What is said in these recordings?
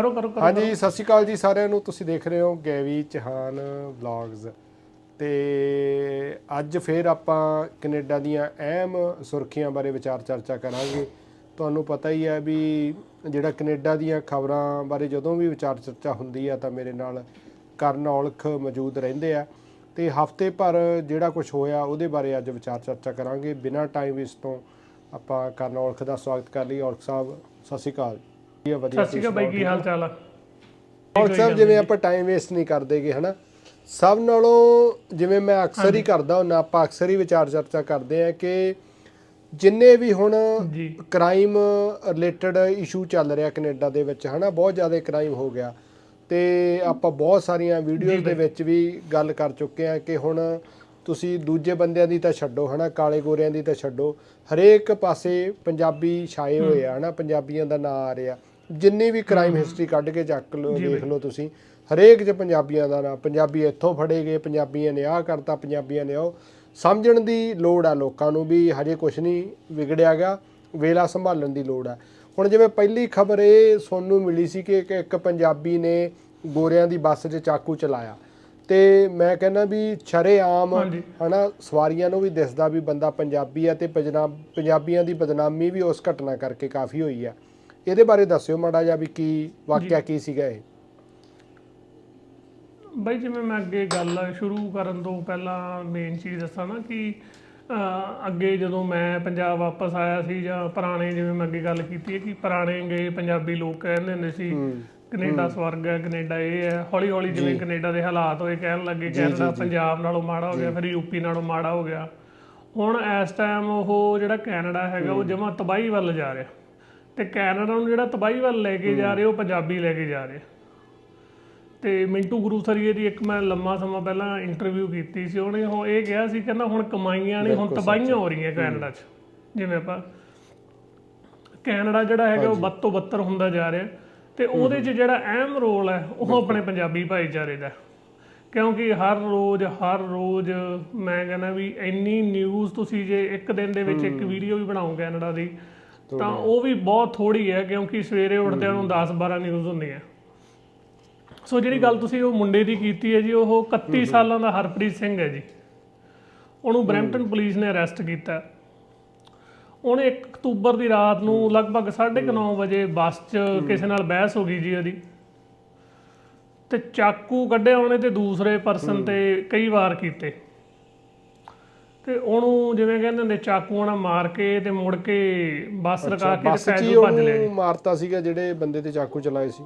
ਕਰੋ ਕਰੋ ਕਰੋ ਹਾਂਜੀ ਸਤਿ ਸ਼੍ਰੀ ਅਕਾਲ ਜੀ ਸਾਰਿਆਂ ਨੂੰ। ਤੁਸੀਂ ਦੇਖ ਰਹੇ ਹੋ ਗੈਵੀ ਚਹਾਨ ਵਲੌਗਸ ਤੇ ਅੱਜ ਫੇਰ ਆਪਾਂ ਕੈਨੇਡਾ ਦੀਆਂ ਅਹਿਮ ਸੁਰਖੀਆਂ ਬਾਰੇ ਵਿਚਾਰ ਚਰਚਾ ਕਰਾਂਗੇ। ਤੁਹਾਨੂੰ ਪਤਾ ਹੀ ਹੈ ਵੀ ਜਿਹੜਾ ਕੈਨੇਡਾ ਦੀਆਂ ਖਬਰਾਂ ਬਾਰੇ ਜਦੋਂ ਵੀ ਵਿਚਾਰ ਚਰਚਾ ਹੁੰਦੀ ਆ ਤਾਂ ਮੇਰੇ ਨਾਲ ਕਰਨ ਔਲਖ ਮੌਜੂਦ ਰਹਿੰਦੇ ਆ। ਤੇ ਹਫ਼ਤੇ ਭਰ ਜਿਹੜਾ ਕੁਝ ਹੋਇਆ ਉਹਦੇ ਬਾਰੇ ਅੱਜ ਵਿਚਾਰ ਚਰਚਾ ਕਰਾਂਗੇ। ਬਿਨਾਂ ਟਾਈਮ ਇਸ ਤੋਂ ਆਪਾਂ ਕਰਨ ਔਲਖ ਦਾ ਸਵਾਗਤ ਕਰ ਲਈ। ਔਲਖ ਸਾਹਿਬ ਸਤਿ ਸ਼੍ਰੀ ਅਕਾਲ। ਜੀ ਵਧੀਆ ਸਤਿ ਸ਼੍ਰੀ ਅਕਾਲ ਬਾਈ ਕੀ ਹਾਲ ਚਾਲ ਆ? ਔਰ ਸਾਹਿਬ ਜਿਵੇਂ ਆਪਾਂ ਟਾਈਮ ਵੇਸਟ ਨਹੀਂ ਕਰਦੇਗੇ ਹਨਾ? ਸਭ ਨਾਲੋਂ ਜਿਵੇਂ ਮੈਂ ਅਕਸਰ ਹੀ ਕਰਦਾ ਹੁੰਦਾ ਆਪਾਂ ਅਕਸਰ ਹੀ ਵਿਚਾਰ ਚਰਚਾ ਕਰਦੇ ਆ ਕਿ ਜਿੰਨੇ ਵੀ ਹੁਣ ਕ੍ਰਾਈਮ ਰਿਲੇਟਡ ਇਸ਼ੂ ਚੱਲ ਰਿਹਾ ਕੈਨੇਡਾ ਦੇ ਵਿੱਚ ਹਨਾ? ਬਹੁਤ ਜ਼ਿਆਦਾ ਕ੍ਰਾਈਮ ਹੋ ਗਿਆ। ਤੇ ਆਪਾਂ ਬਹੁਤ ਸਾਰੀਆਂ ਵੀਡੀਓਜ਼ ਦੇ ਵਿੱਚ ਵੀ ਗੱਲ ਕਰ ਚੁੱਕੇ ਆ ਕਿ ਹੁਣ ਤੁਸੀਂ ਦੂਜੇ ਬੰਦਿਆਂ ਦੀ ਤਾਂ ਛੱਡੋ ਹਨਾ? ਕਾਲੇ ਗੋਰਿਆਂ ਦੀ ਤਾਂ ਛੱਡੋ। ਹਰੇਕ ਪਾਸੇ ਪੰਜਾਬੀ ਛਾਏ ਹੋਏ ਆ ਹਨਾ? ਪੰਜਾਬੀਆਂ ਦਾ ਨਾਂ ਆ ਰਿਹਾ। ਜਿੰਨੀ ਵੀ ਕ੍ਰਾਈਮ ਹਿਸਟਰੀ ਕੱਢ ਕੇ ਚੱਕ ਲਓ ਦੇਖ ਲਓ ਤੁਸੀਂ। ਹਰੇਕ 'ਚ ਪੰਜਾਬੀਆਂ ਦਾ ਨਾਂ ਪੰਜਾਬੀ ਇੱਥੋਂ ਫੜੇ ਗਏ ਪੰਜਾਬੀਆਂ ਨੇ ਆਹ ਕਰਤਾ ਪੰਜਾਬੀਆਂ ਨੇ ਉਹ। ਸਮਝਣ ਦੀ ਲੋੜ ਆ ਲੋਕਾਂ ਨੂੰ ਵੀ ਹਜੇ ਕੁਝ ਨਹੀਂ ਵਿਗੜਿਆ ਗਿਆ ਵੇਲਾ ਸੰਭਾਲਣ ਦੀ ਲੋੜ ਆ। ਹੁਣ ਜਿਵੇਂ ਪਹਿਲੀ ਖਬਰ ਇਹ ਸੁਣਨ ਨੂੰ ਮਿਲੀ ਸੀ ਕਿ ਇੱਕ- ਪੰਜਾਬੀ ਨੇ ਗੋਰਿਆਂ ਦੀ ਬੱਸ 'ਚ ਚਾਕੂ ਚਲਾਇਆ। ਤੇ ਮੈਂ ਕਹਿੰਦਾ ਵੀ ਸ਼ਰੇਆਮ ਹਾਂਜੀ। ਹਨਾ ਸਵਾਰੀਆਂ ਨੂੰ ਵੀ ਦਿਸਦਾ ਵੀ ਬੰਦਾ ਪੰਜਾਬੀ ਆ ਤੇ ਪੰਜਾਬੀਆਂ ਦੀ ਬਦਨਾਮੀ ਵੀ ਉਸ ਘਟਨਾ ਕਰਕੇ ਕਾਫੀ ਹੋਈ ਆ। ਇਹਦੇ ਬਾਰੇ ਦੱਸਿਓ ਮਾੜਾ ਜਿਹਾ ਵੀ ਕੀ ਵਾਕਿਆ ਕੀ ਸੀਗਾ ਇਹ। ਬਾਈ ਜਿਵੇਂ ਮੈਂ ਅੱਗੇ ਗੱਲ ਸ਼ੁਰੂ ਕਰਨ ਤੋਂ ਪਹਿਲਾਂ ਮੇਨ ਚੀਜ਼ ਦੱਸਾਂ ਨਾ ਕਿ ਅੱਗੇ ਜਦੋਂ ਮੈਂ ਪੰਜਾਬ ਵਾਪਸ ਆਇਆ ਸੀ ਜਾਂ ਪੁਰਾਣੇ ਜਿਵੇਂ ਮੈਂ ਅੱਗੇ ਗੱਲ ਕੀਤੀ ਹੈ ਕਿ ਪੁਰਾਣੇ ਗਏ ਪੰਜਾਬੀ ਲੋਕ ਕਹਿੰਦੇ ਹੁੰਦੇ ਸੀ ਕੈਨੇਡਾ ਸਵਰਗ ਹੈ ਕੈਨੇਡਾ ਇਹ ਹੈ ਹੌਲੀ ਹੌਲੀ ਜਿਵੇਂ ਕੈਨੇਡਾ ਦੇ ਹਾਲਾਤ ਹੋਏ ਕਹਿਣ ਲੱਗੇ ਕੈਨੇਡਾ ਪੰਜਾਬ ਨਾਲੋਂ ਮਾੜਾ ਹੋ ਗਿਆ ਫਿਰ ਯੂਪੀ ਨਾਲੋਂ ਮਾੜਾ ਹੋ ਗਿਆ। ਹੁਣ ਇਸ ਟਾਈਮ ਉਹ ਜਿਹੜਾ ਕੈਨੇਡਾ ਹੈਗਾ ਉਹ ਜਮਾ ਤਬਾਹੀ ਵੱਲ ਜਾ ਰਿਹਾ। ਤੇ ਕੈਨੇਡਾ ਨੂੰ ਜਿਹੜਾ ਤਬਾਹੀ ਵੱਲ ਲੈ ਕੇ ਜਾ ਰਹੇ ਉਹ ਪੰਜਾਬੀ ਲੈ ਕੇ ਜਾ ਰਹੇ। ਤੇ ਮਿੰਟੂ ਗੁਰੂਸਰੀਏ ਦੀ ਇੱਕ ਮੈਂ ਲੰਮਾ ਸਮਾਂ ਪਹਿਲਾਂ ਇੰਟਰਵਿਊ ਕੀਤੀ ਸੀ ਉਹਨੇ ਉਹ ਇਹ ਕਿਹਾ ਸੀ ਕਹਿੰਦਾ ਹੁਣ ਕਮਾਈਆਂ ਨਹੀਂ ਹੁਣ ਤਬਾਹੀਆਂ ਹੋ ਰਹੀਆਂ ਕੈਨੇਡਾ 'ਚ। ਜਿਵੇਂ ਆਪਾਂ ਕੈਨੇਡਾ ਜਿਹੜਾ ਹੈਗਾ ਉਹ ਵੱਧ ਤੋਂ ਬੱਤਰ ਹੁੰਦਾ ਜਾ ਰਿਹਾ। ਤੇ ਉਹਦੇ 'ਚ ਜਿਹੜਾ ਅਹਿਮ ਰੋਲ ਹੈ ਉਹ ਆਪਣੇ ਪੰਜਾਬੀ ਭਾਈਚਾਰੇ ਦਾ। ਕਿਉਂਕਿ ਹਰ ਰੋਜ਼ ਹਰ ਰੋਜ਼ ਮੈਂ ਕਹਿੰਦਾ ਵੀ ਇੰਨੀ ਨਿਊਜ਼ ਤੁਸੀਂ ਜੇ ਇੱਕ ਦਿਨ ਦੇ ਵਿੱਚ ਇੱਕ ਵੀਡੀਓ ਵੀ ਬਣਾਓ ਕੈਨੇਡਾ ਦੀ ਤਾਂ ਉਹ ਵੀ ਬਹੁਤ ਥੋੜੀ ਹੈ ਕਿਉਂਕਿ ਸਵੇਰੇ ਉੱਠਦਿਆਂ ਨੂੰ 10 12 ਨਿਊਜ਼ ਹੁੰਦੀਆਂ। ਸੋ ਜਿਹੜੀ ਗੱਲ ਤੁਸੀਂ ਉਹ ਮੁੰਡੇ ਦੀ ਕੀਤੀ ਹੈ ਜੀ ਉਹ 31 ਸਾਲਾਂ ਦਾ ਹਰਪ੍ਰੀਤ ਸਿੰਘ ਹੈ ਜੀ। ਉਹਨੂੰ ਬਰੈਂਪਟਨ ਪੁਲਿਸ ਨੇ ਅਰੈਸਟ ਕੀਤਾ। ਉਹਨੇ 1 ਅਕਤੂਬਰ ਦੀ ਰਾਤ ਨੂੰ ਲਗਭਗ 9:30 ਵਜੇ ਬੱਸ 'ਚ ਕਿਸੇ ਨਾਲ ਬਹਿਸ ਹੋ ਗਈ ਜੀ ਉਹਦੀ। ਤੇ ਚਾਕੂ ਕੱਢਿਆ ਉਹਨੇ ਤੇ ਦੂਸਰੇ ਪਰਸਨ ਤੇ ਕਈ ਵਾਰ ਕੀਤੇ। ਤੇ ਉਹਨੂੰ ਜਿਵੇਂ ਕਹਿੰਦੇ ਹੁੰਦੇ ਚਾਕੂਆਂ ਨਾਲ ਮਾਰ ਕੇ ਤੇ ਮੁੜ ਕੇ ਬੱਸ ਰਕਾ ਕੇ ਤੇ ਪੈਦਲ ਭੱਜ ਲਿਆ ਜੀ। ਮਾਰਤਾ ਸੀਗਾ ਜਿਹੜੇ ਬੰਦੇ ਤੇ ਚਾਕੂ ਚਲਾਏ ਸੀ?